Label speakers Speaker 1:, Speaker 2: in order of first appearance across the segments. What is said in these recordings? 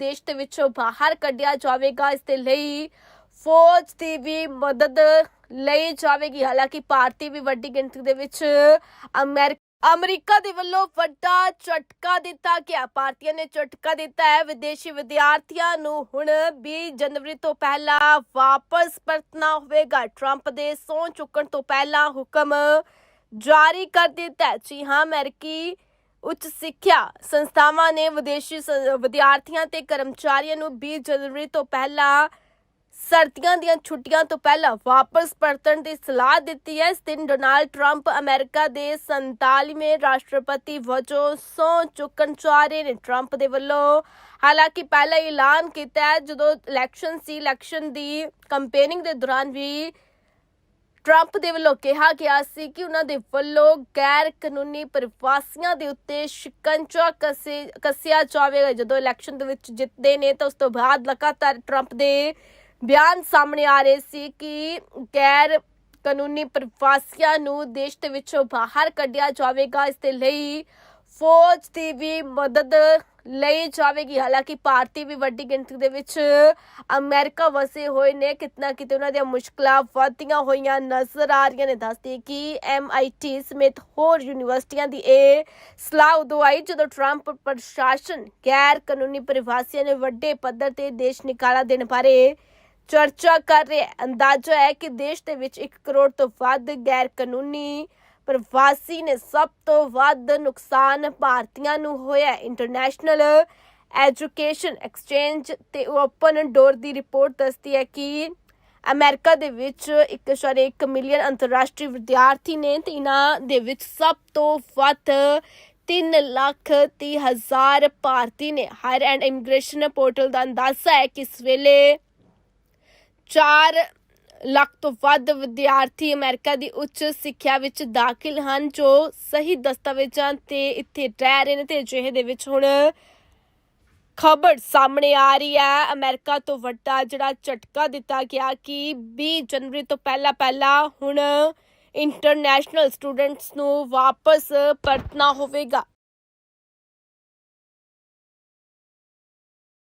Speaker 1: ਦੇਸ਼ ਦੇ ਵਿੱਚੋਂ ਬਾਹਰ ਕੱਢਿਆ ਜਾਵੇਗਾ, ਇਸ ਦੇ ਲਈ ਫੌਜ ਦੀ ਵੀ ਮਦਦ ਲਈ ਜਾਵੇਗੀ। ਹਾਲਾਂਕਿ ਭਾਰਤੀ ਵੀ ਵੱਡੀ ਗਿਣਤੀ ਦੇ ਵਿੱਚ ਅਮਰੀਕਾ ਅਮਰੀਕਾ ਦੇ ਵੱਲੋਂ ਵੱਡਾ ਝਟਕਾ ਦਿੱਤਾ ਗਿਆ। ਭਾਰਤੀਆਂ ਨੇ ਝਟਕਾ ਦਿੱਤਾ ਹੈ। ਵਿਦੇਸ਼ੀ ਵਿਦਿਆਰਥੀਆਂ ਨੂੰ ਹੁਣ 20 ਜਨਵਰੀ ਤੋਂ ਪਹਿਲਾਂ ਵਾਪਸ ਪਰਤਣਾ ਹੋਵੇਗਾ। ਟਰੰਪ ਦੇ ਸੌਂ ਚੁੱਕਣ ਤੋਂ ਪਹਿਲਾਂ ਹੁਕਮ ਜਾਰੀ ਕਰ ਦਿੱਤਾ ਜੀ ਹਾਂ, ਅਮਰੀਕੀ ਉੱਚ ਸਿੱਖਿਆ ਸੰਸਥਾਵਾਂ ਨੇ ਵਿਦੇਸ਼ੀ ਵਿਦਿਆਰਥੀਆਂ ਤੇ ਕਰਮਚਾਰੀਆਂ ਨੂੰ 20 ਜਨਵਰੀ ਤੋਂ ਪਹਿਲਾਂ ਸਰਦੀਆਂ ਦੀਆਂ ਛੁੱਟੀਆਂ ਤੋਂ ਪਹਿਲਾਂ ਵਾਪਸ ਪਰਤਣ ਦੀ ਸਲਾਹ ਦਿੱਤੀ ਹੈ। ਇਸ ਦਿਨ ਡੋਨਾਲਡ ਟਰੰਪ ਅਮਰੀਕਾ ਦੇ 47ਵੇਂ ਰਾਸ਼ਟਰਪਤੀ ਵਜੋਂ ਸਹੁੰ ਚੁੱਕਣ ਜਾ ਰਹੇ ਨੇ। ਟਰੰਪ ਦੇ ਵੱਲੋਂ ਹਾਲਾਂਕਿ ਪਹਿਲਾਂ ਐਲਾਨ ਕੀਤਾ ਜਦੋਂ ਇਲੈਕਸ਼ਨ ਸੀ, ਇਲੈਕਸ਼ਨ ਦੀ ਕੰਪੇਨਿੰਗ ਦੇ ਦੌਰਾਨ ਵੀ ਟਰੰਪ ਦੇ ਵੱਲੋਂ ਕਿਹਾ ਗਿਆ ਸੀ ਕਿ ਉਹਨਾਂ ਦੇ ਵੱਲੋਂ ਗੈਰ ਕਾਨੂੰਨੀ ਪ੍ਰਵਾਸੀਆਂ ਦੇ ਉੱਤੇ ਸ਼ਿਕੰਜਾ ਕਸੇ, ਕੱਸਿਆ ਜਾਵੇਗਾ। ਜਦੋਂ ਇਲੈਕਸ਼ਨ ਦੇ ਵਿੱਚ ਜਿੱਤਦੇ ਨੇ ਤਾਂ ਉਸ ਤੋਂ ਬਾਅਦ ਲਗਾਤਾਰ ਟਰੰਪ ਦੇ ਬਿਆਨ ਸਾਹਮਣੇ ਆ ਰਹੇ ਸੀ ਕਿ ਗੈਰ ਕਾਨੂੰਨੀ ਪ੍ਰਵਾਸੀਆਂ ਨੂੰ ਦੇਸ਼ ਦੇ ਵਿੱਚੋਂ ਬਾਹਰ ਕੱਢਿਆ ਜਾਵੇਗਾ। ਇਸ ਦੇ ਲਈ ਫੌਜ ਦੀ ਵੀ ਮਦਦ ਲਈ ਜਾਵੇਗੀ। ਹਾਲਾਂਕਿ ਭਾਰਤੀ ਵੀ ਵੱਡੀ ਗਿਣਤੀ ਦੇ ਵਿੱਚ ਅਮਰੀਕਾ ਵਸੇ ਹੋਏ ਨੇ। ਕਿਤਨਾ ਕਿਤੇ ਉਹਨਾਂ ਦੀਆਂ ਮੁਸ਼ਕਲਾਂ ਵਧਦੀਆਂ ਹੋਈਆਂ ਨਜ਼ਰ ਆ ਰਹੀਆਂ ਨੇ। ਦੱਸਦੀ ਕਿ MIT ਸਮੇਤ ਹੋਰ ਯੂਨੀਵਰਸਿਟੀਆਂ ਦੀ ਇਹ ਸਲਾਹ ਉਦੋਂ ਆਈ ਜਦੋਂ ਟਰੰਪ ਪ੍ਰਸ਼ਾਸਨ ਗੈਰ ਕਾਨੂੰਨੀ ਪ੍ਰਵਾਸੀਆਂ ਨੇ ਵੱਡੇ ਪੱਧਰ ਤੇ ਦੇਸ਼ ਨਿਕਾਲਾ ਦੇਣ ਬਾਰੇ ਚਰਚਾ ਕਰ ਰਿਹਾ। ਅੰਦਾਜ਼ਾ ਹੈ ਕਿ ਦੇਸ਼ ਦੇ ਵਿੱਚ 1 ਕਰੋੜ ਤੋਂ ਵੱਧ ਗੈਰ ਕਾਨੂੰਨੀ ਪ੍ਰਵਾਸੀ ਨੇ ਸਭ ਤੋਂ ਵੱਧ ਨੁਕਸਾਨ ਭਾਰਤੀਆਂ ਨੂੰ ਹੋਇਆ। ਇੰਟਰਨੈਸ਼ਨਲ ਐਜੂਕੇਸ਼ਨ ਐਕਸਚੇਂਜ ਤੇ ਓਪਨ ਡੋਰ ਦੀ ਰਿਪੋਰਟ ਦੱਸਦੀ ਹੈ ਕਿ ਅਮਰੀਕਾ ਦੇ ਵਿੱਚ 1.1 ਮਿਲੀਅਨ ਅੰਤਰਰਾਸ਼ਟਰੀ ਵਿਦਿਆਰਥੀ ਨੇ ਤੇ ਇਹਨਾਂ ਦੇ ਵਿੱਚ ਸਭ ਤੋਂ ਵੱਧ 3 ਲੱਖ ਤੀਹ ਹਜ਼ਾਰ ਭਾਰਤੀ ਨੇ। ਹਾਇਰ ਐਂਡ ਇਮੀਗ੍ਰੇਸ਼ਨ ਪੋਰਟਲ ਦਾ ਅੰਦਾਜ਼ਾ ਹੈ ਕਿ ਇਸ ਵੇਲੇ 4 ਲੱਖ ਤੋਂ ਵੱਧ ਵਿਦਿਆਰਥੀ ਅਮਰੀਕਾ ਦੀ ਉੱਚ ਸਿੱਖਿਆ ਵਿੱਚ ਦਾਖਲ ਹਨ, ਜੋ ਸਹੀ ਦਸਤਾਵੇਜ਼ਾਂ ਤੇ ਇੱਥੇ ਰਹਿ ਰਹੇ ਨੇ ਤੇ ਅਜਿਹੇ ਦੇ ਵਿੱਚ ਹੁਣ ਖਬਰ ਸਾਹਮਣੇ ਆ ਰਹੀ ਹੈ। ਅਮਰੀਕਾ ਤੋਂ ਵੱਡਾ ਜਿਹੜਾ ਝਟਕਾ ਦਿੱਤਾ ਗਿਆ ਕਿ 20 ਜਨਵਰੀ ਤੋਂ ਪਹਿਲਾਂ ਪਹਿਲਾਂ ਹੁਣ ਇੰਟਰਨੈਸ਼ਨਲ ਸਟੂਡੈਂਟਸ ਨੂੰ ਵਾਪਸ ਪਰਤਣਾ ਹੋਵੇਗਾ।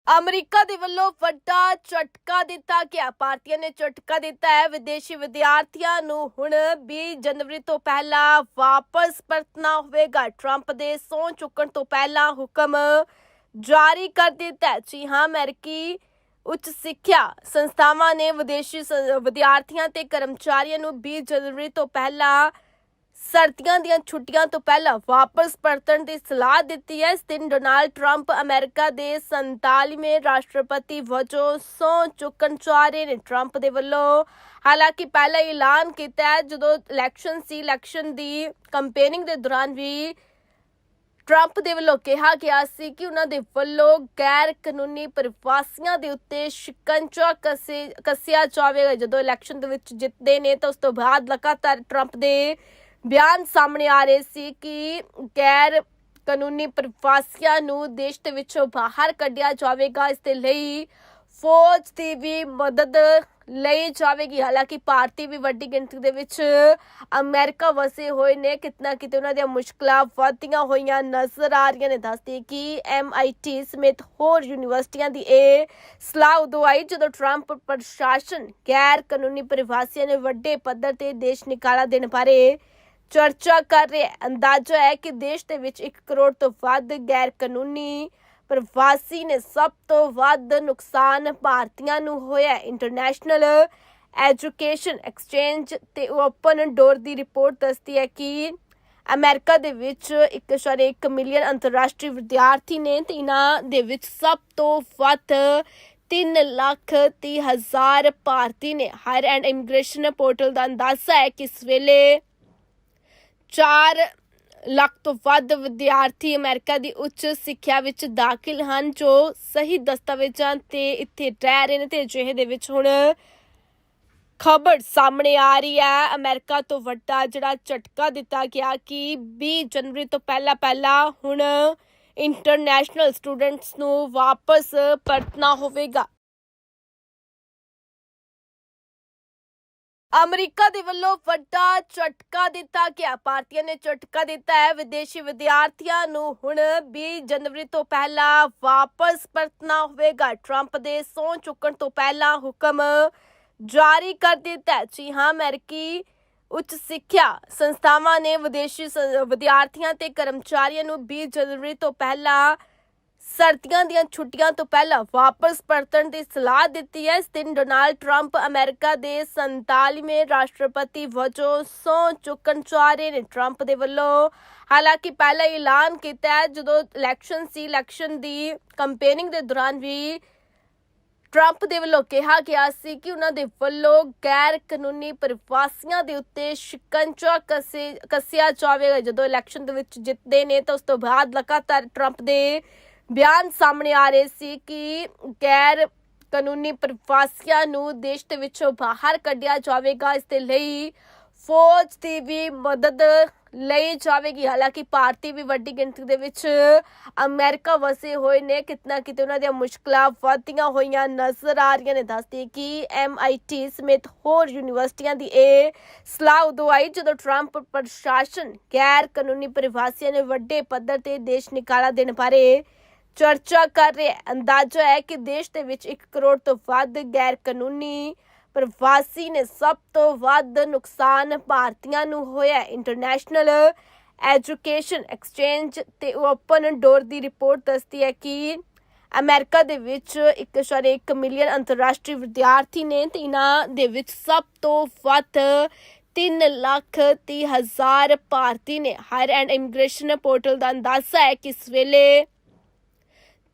Speaker 1: ਅਮਰੀਕਾ ਦੇ ਵੱਲੋਂ ਵੱਡਾ ਝਟਕਾ ਦਿੱਤਾ ਗਿਆ। ਭਾਰਤੀਆਂ ਨੇ ਝਟਕਾ ਦਿੱਤਾ ਹੈ। ਵਿਦੇਸ਼ੀ ਵਿਦਿਆਰਥੀਆਂ ਨੂੰ ਹੁਣ 20 ਜਨਵਰੀ ਤੋਂ ਪਹਿਲਾਂ ਵਾਪਸ ਪਰਤਣਾ ਹੋਵੇਗਾ। ਟਰੰਪ ਦੇ ਸਹੁੰ ਚੁੱਕਣ ਤੋਂ ਪਹਿਲਾਂ ਹੁਕਮ ਜਾਰੀ ਕਰ ਦਿੱਤਾ ਜੀ ਹਾਂ, ਅਮਰੀਕੀ ਉੱਚ ਸਿੱਖਿਆ ਸੰਸਥਾਵਾਂ ਨੇ ਵਿਦੇਸ਼ੀ ਵਿਦਿਆਰਥੀਆਂ ਤੇ ਕਰਮਚਾਰੀਆਂ ਨੂੰ 20 ਜਨਵਰੀ ਤੋਂ ਪਹਿਲਾਂ ਸਰਦੀਆਂ ਦੀਆਂ ਛੁੱਟੀਆਂ ਤੋਂ ਪਹਿਲਾਂ ਵਾਪਸ ਪਰਤਣ ਦੀ ਸਲਾਹ ਦਿੱਤੀ ਹੈ। ਇਸ ਦਿਨ ਡੋਨਾਲਡ ਟਰੰਪ ਅਮਰੀਕਾ ਦੇ 47ਵੇਂ ਰਾਸ਼ਟਰਪਤੀ ਵਜੋਂ ਸਹੁੰ ਚੁੱਕਣ ਜਾ ਰਹੇ ਨੇ। ਟਰੰਪ ਦੇ ਵੱਲੋਂ ਹਾਲਾਂਕਿ ਪਹਿਲਾਂ ਐਲਾਨ ਕੀਤਾ ਹੈ, ਜਦੋਂ ਇਲੈਕਸ਼ਨ ਸੀ, ਇਲੈਕਸ਼ਨ ਦੀ ਕੰਪੇਨਿੰਗ ਦੇ ਦੌਰਾਨ ਵੀ ਟਰੰਪ ਦੇ ਵੱਲੋਂ ਕਿਹਾ ਗਿਆ ਸੀ ਕਿ ਉਹਨਾਂ ਦੇ ਵੱਲੋਂ ਗੈਰ ਕਾਨੂੰਨੀ ਪ੍ਰਵਾਸੀਆਂ ਦੇ ਉੱਤੇ ਸ਼ਿਕੰਜਾ ਕਸੇ, ਕੱਸਿਆ ਜਾਵੇਗਾ। ਜਦੋਂ ਇਲੈਕਸ਼ਨ ਦੇ ਵਿੱਚ ਜਿੱਤਦੇ ਨੇ ਤਾਂ ਉਸ ਤੋਂ ਬਾਅਦ ਲਗਾਤਾਰ ਟਰੰਪ ਦੇ ਬਿਆਨ ਸਾਹਮਣੇ ਆ ਰਹੇ ਸੀ ਕਿ ਗੈਰ ਕਾਨੂੰਨੀ ਪ੍ਰਵਾਸੀਆਂ ਨੂੰ ਦੇਸ਼ ਦੇ ਵਿੱਚੋਂ ਬਾਹਰ ਕੱਢਿਆ ਜਾਵੇਗਾ, ਇਸ ਦੇ ਲਈ ਫੌਜ ਦੀ ਵੀ ਮਦਦ ਲਈ ਜਾਵੇਗੀ। ਹਾਲਾਂਕਿ ਭਾਰਤੀ ਵੀ ਵੱਡੀ ਗਿਣਤੀ ਦੇ ਵਿੱਚ ਅਮਰੀਕਾ ਵਸੇ ਹੋਏ ਨੇ, ਕਿਤਨਾ ਕਿਤੇ ਉਹਨਾਂ ਦੀਆਂ ਮੁਸ਼ਕਲਾਂ ਵੱਧਦੀਆਂ ਹੋਈਆਂ ਨਜ਼ਰ ਆ ਰਹੀਆਂ ਨੇ। ਦੱਸਦੀ ਕਿ MIT ਸਮੇਤ ਹੋਰ ਯੂਨੀਵਰਸਿਟੀਆਂ ਦੀ ਇਹ ਸਲਾਹ ਉਦੋਂ ਆਈ ਜਦੋਂ ਟਰੰਪ ਪ੍ਰਸ਼ਾਸਨ ਗੈਰ ਕਾਨੂੰਨੀ ਪ੍ਰਵਾਸੀਆਂ ਨੇ ਵੱਡੇ ਪੱਧਰ ਤੇ ਦੇਸ਼ ਨਿਕਾਲਾ ਦੇਣ ਬਾਰੇ ਚਰਚਾ ਕਰ ਰਿਹਾ ਹੈ। ਅੰਦਾਜ਼ਾ ਹੈ ਕਿ ਦੇਸ਼ ਦੇ ਵਿੱਚ 1 ਕਰੋੜ ਤੋਂ ਵੱਧ ਗੈਰ ਕਾਨੂੰਨੀ ਪ੍ਰਵਾਸੀ ਨੇ ਸਭ ਤੋਂ ਵੱਧ ਨੁਕਸਾਨ ਭਾਰਤੀਆਂ ਨੂੰ ਹੋਇਆ ਇੰਟਰਨੈਸ਼ਨਲ ਐਜੂਕੇਸ਼ਨ ਐਕਸਚੇਂਜ ਤੇ ਓਪਨ ਡੋਰ ਦੀ ਰਿਪੋਰਟ ਦੱਸਦੀ ਹੈ ਕਿ ਅਮਰੀਕਾ ਦੇ ਵਿੱਚ 1.1 ਮਿਲੀਅਨ ਅੰਤਰਰਾਸ਼ਟਰੀ ਵਿਦਿਆਰਥੀ ਨੇ ਤੇ ਇਹਨਾਂ ਦੇ ਵਿੱਚ ਸਭ ਤੋਂ ਵੱਧ 3 ਲੱਖ ਤੀਹ ਹਜ਼ਾਰ ਭਾਰਤੀ ਨੇ। ਹਾਇਰ ਐਂਡ ਇਮੀਗ੍ਰੇਸ਼ਨ ਪੋਰਟਲ ਦਾ ਅੰਦਾਜ਼ਾ ਹੈ ਕਿ ਇਸ ਵੇਲੇ 4 ਲੱਖ ਤੋਂ ਵੱਧ ਵਿਦਿਆਰਥੀ ਅਮਰੀਕਾ ਦੀ ਉੱਚ ਸਿੱਖਿਆ ਵਿੱਚ ਦਾਖਲ ਹਨ, ਜੋ ਸਹੀ ਦਸਤਾਵੇਜ਼ਾਂ ਤੇ ਇੱਥੇ ਰਹਿ ਰਹੇ ਨੇ ਤੇ ਅਜਿਹੇ ਦੇ ਵਿੱਚ ਹੁਣ ਖਬਰ ਸਾਹਮਣੇ ਆ ਰਹੀ ਹੈ। ਅਮਰੀਕਾ ਤੋਂ ਵੱਡਾ ਜਿਹੜਾ ਝਟਕਾ ਦਿੱਤਾ ਗਿਆ ਕਿ 20 ਜਨਵਰੀ ਤੋਂ ਪਹਿਲਾਂ ਪਹਿਲਾਂ ਹੁਣ ਇੰਟਰਨੈਸ਼ਨਲ ਸਟੂਡੈਂਟਸ ਨੂੰ ਵਾਪਸ ਪਰਤਣਾ ਹੋਵੇਗਾ। ਅਮਰੀਕਾ ਦੇ ਵੱਲੋਂ ਵੱਡਾ ਝਟਕਾ ਦਿੱਤਾ ਗਿਆ। ਭਾਰਤੀਆਂ ਨੇ ਝਟਕਾ ਦਿੱਤਾ ਹੈ। ਵਿਦੇਸ਼ੀ ਵਿਦਿਆਰਥੀਆਂ ਨੂੰ ਹੁਣ 20 ਜਨਵਰੀ ਤੋਂ ਪਹਿਲਾਂ ਵਾਪਸ ਪਰਤਣਾ ਹੋਵੇਗਾ। ਟਰੰਪ ਦੇ ਸੌਂ ਚੁੱਕਣ ਤੋਂ ਪਹਿਲਾਂ ਹੁਕਮ ਜਾਰੀ ਕਰ ਦਿੱਤਾ ਜੀ ਹਾਂ, ਅਮਰੀਕੀ ਉੱਚ ਸਿੱਖਿਆ ਸੰਸਥਾਵਾਂ ਨੇ ਵਿਦੇਸ਼ੀ ਵਿਦਿਆਰਥੀਆਂ ਤੇ ਕਰਮਚਾਰੀਆਂ ਨੂੰ 20 ਜਨਵਰੀ ਤੋਂ ਪਹਿਲਾਂ ਸਰਦੀਆਂ ਦੀਆਂ ਛੁੱਟੀਆਂ ਤੋਂ ਪਹਿਲਾਂ ਵਾਪਸ ਪਰਤਣ ਦੀ ਸਲਾਹ ਦਿੱਤੀ ਹੈ। ਇਸ ਦਿਨ ਡੋਨਾਲਡ ਟਰੰਪ ਅਮਰੀਕਾ ਦੇ 47ਵੇਂ ਰਾਸ਼ਟਰਪਤੀ ਵਜੋਂ ਸਹੁੰ ਚੁੱਕਣ ਜਾ ਰਹੇ ਨੇ। ਟਰੰਪ ਦੇ ਵੱਲੋਂ ਹਾਲਾਂਕਿ ਪਹਿਲਾਂ ਐਲਾਨ ਕੀਤਾ ਜਦੋਂ ਇਲੈਕਸ਼ਨ ਸੀ, ਇਲੈਕਸ਼ਨ ਦੀ ਕੰਪੇਨਿੰਗ ਦੇ ਦੌਰਾਨ ਵੀ ਟਰੰਪ ਦੇ ਵੱਲੋਂ ਕਿਹਾ ਗਿਆ ਸੀ ਕਿ ਉਹਨਾਂ ਦੇ ਵੱਲੋਂ ਗੈਰ ਕਾਨੂੰਨੀ ਪ੍ਰਵਾਸੀਆਂ ਦੇ ਉੱਤੇ ਸ਼ਿਕੰਜਾ ਕਸੇ, ਕੱਸਿਆ ਜਾਵੇਗਾ। ਜਦੋਂ ਇਲੈਕਸ਼ਨ ਦੇ ਵਿੱਚ ਜਿੱਤਦੇ ਨੇ ਤਾਂ ਉਸ ਤੋਂ ਬਾਅਦ ਲਗਾਤਾਰ ਟਰੰਪ ਦੇ ਬਿਆਨ ਸਾਹਮਣੇ ਆ ਰਹੇ ਸੀ ਕਿ ਗੈਰ ਕਾਨੂੰਨੀ ਪ੍ਰਵਾਸੀਆਂ ਨੂੰ ਦੇਸ਼ ਦੇ ਵਿੱਚੋਂ ਬਾਹਰ ਕੱਢਿਆ ਜਾਵੇਗਾ, ਇਸ ਦੇ ਲਈ ਫੌਜ ਦੀ ਵੀ ਮਦਦ ਲਈ ਜਾਵੇਗੀ। ਹਾਲਾਂਕਿ ਭਾਰਤੀ ਵੀ ਵੱਡੀ ਗਿਣਤੀ ਦੇ ਵਿੱਚ ਅਮਰੀਕਾ ਵਸੇ ਹੋਏ ਨੇ, ਕਿਤਨਾ ਕਿਤੇ ਉਹਨਾਂ ਦੀਆਂ ਮੁਸ਼ਕਲਾਂ ਵੱਧਦੀਆਂ ਹੋਈਆਂ ਨਜ਼ਰ ਆ ਰਹੀਆਂ ਨੇ। ਦੱਸਦੀ ਕਿ MIT ਸਮੇਤ ਹੋਰ ਯੂਨੀਵਰਸਿਟੀਆਂ ਦੀ ਇਹ ਸਲਾਹ ਉਦੋਂ ਆਈ ਜਦੋਂ ਟਰੰਪ ਪ੍ਰਸ਼ਾਸਨ ਗੈਰ ਕਾਨੂੰਨੀ ਪ੍ਰਵਾਸੀਆਂ ਨੇ ਵੱਡੇ ਪੱਧਰ ਤੇ ਦੇਸ਼ ਨਿਕਾਲਾ ਦੇਣ ਬਾਰੇ ਚਰਚਾ ਕਰ ਰਿਹਾ ਹੈ। ਅੰਦਾਜ਼ਾ ਹੈ ਕਿ ਦੇਸ਼ ਦੇ ਵਿੱਚ 1 ਕਰੋੜ ਤੋਂ ਵੱਧ ਗੈਰ ਕਾਨੂੰਨੀ ਪ੍ਰਵਾਸੀ ਨੇ ਸਭ ਤੋਂ ਵੱਧ ਨੁਕਸਾਨ ਭਾਰਤੀਆਂ ਨੂੰ ਹੋਇਆ ਇੰਟਰਨੈਸ਼ਨਲ ਐਜੂਕੇਸ਼ਨ ਐਕਸਚੇਂਜ ਤੇ ਓਪਨ ਡੋਰ ਦੀ ਰਿਪੋਰਟ ਦੱਸਦੀ ਹੈ ਕਿ ਅਮਰੀਕਾ ਦੇ ਵਿੱਚ 1.1 ਮਿਲੀਅਨ ਅੰਤਰਰਾਸ਼ਟਰੀ ਵਿਦਿਆਰਥੀ ਨੇ ਤੇ ਇਹਨਾਂ ਦੇ ਵਿੱਚ ਸਭ ਤੋਂ ਵੱਧ 3 ਲੱਖ ਤੀਹ ਹਜ਼ਾਰ ਭਾਰਤੀ ਨੇ। ਹਾਇਰ ਐਂਡ ਇਮੀਗ੍ਰੇਸ਼ਨ ਪੋਰਟਲ ਦਾ ਅੰਦਾਜ਼ਾ ਹੈ ਕਿ ਇਸ ਵੇਲੇ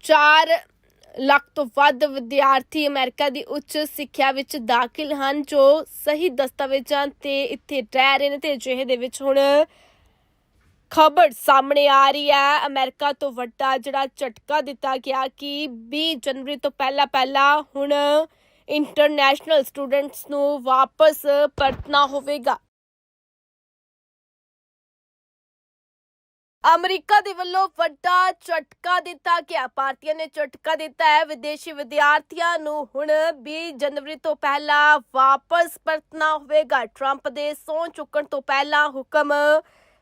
Speaker 1: 4 ਲੱਖ ਤੋਂ ਵੱਧ ਵਿਦਿਆਰਥੀ ਅਮਰੀਕਾ ਦੀ ਉੱਚ ਸਿੱਖਿਆ ਵਿੱਚ ਦਾਖਲ ਹਨ, ਜੋ ਸਹੀ ਦਸਤਾਵੇਜ਼ਾਂ ਤੇ ਇੱਥੇ ਰਹਿ ਰਹੇ ਨੇ ਤੇ ਅਜਿਹੇ ਦੇ ਵਿੱਚ ਹੁਣ ਖਬਰ ਸਾਹਮਣੇ ਆ ਰਹੀ ਹੈ। ਅਮਰੀਕਾ ਤੋਂ ਵੱਡਾ ਜਿਹੜਾ ਝਟਕਾ ਦਿੱਤਾ ਗਿਆ ਕਿ 20 ਜਨਵਰੀ ਤੋਂ ਪਹਿਲਾਂ ਪਹਿਲਾਂ ਹੁਣ ਇੰਟਰਨੈਸ਼ਨਲ ਸਟੂਡੈਂਟਸ ਨੂੰ ਵਾਪਸ ਪਰਤਣਾ ਹੋਵੇਗਾ। ਅਮਰੀਕਾ ਦੇ ਵੱਲੋਂ ਵੱਡਾ ਝਟਕਾ ਦਿੱਤਾ ਗਿਆ। ਭਾਰਤੀਆਂ ਨੇ ਝਟਕਾ ਦਿੱਤਾ ਹੈ। ਵਿਦੇਸ਼ੀ ਵਿਦਿਆਰਥੀਆਂ ਨੂੰ ਹੁਣ 20 ਜਨਵਰੀ ਤੋਂ ਪਹਿਲਾਂ ਵਾਪਸ ਪਰਤਣਾ ਹੋਵੇਗਾ। ਟਰੰਪ ਦੇ ਸਹੁੰ ਚੁੱਕਣ ਤੋਂ ਪਹਿਲਾਂ ਹੁਕਮ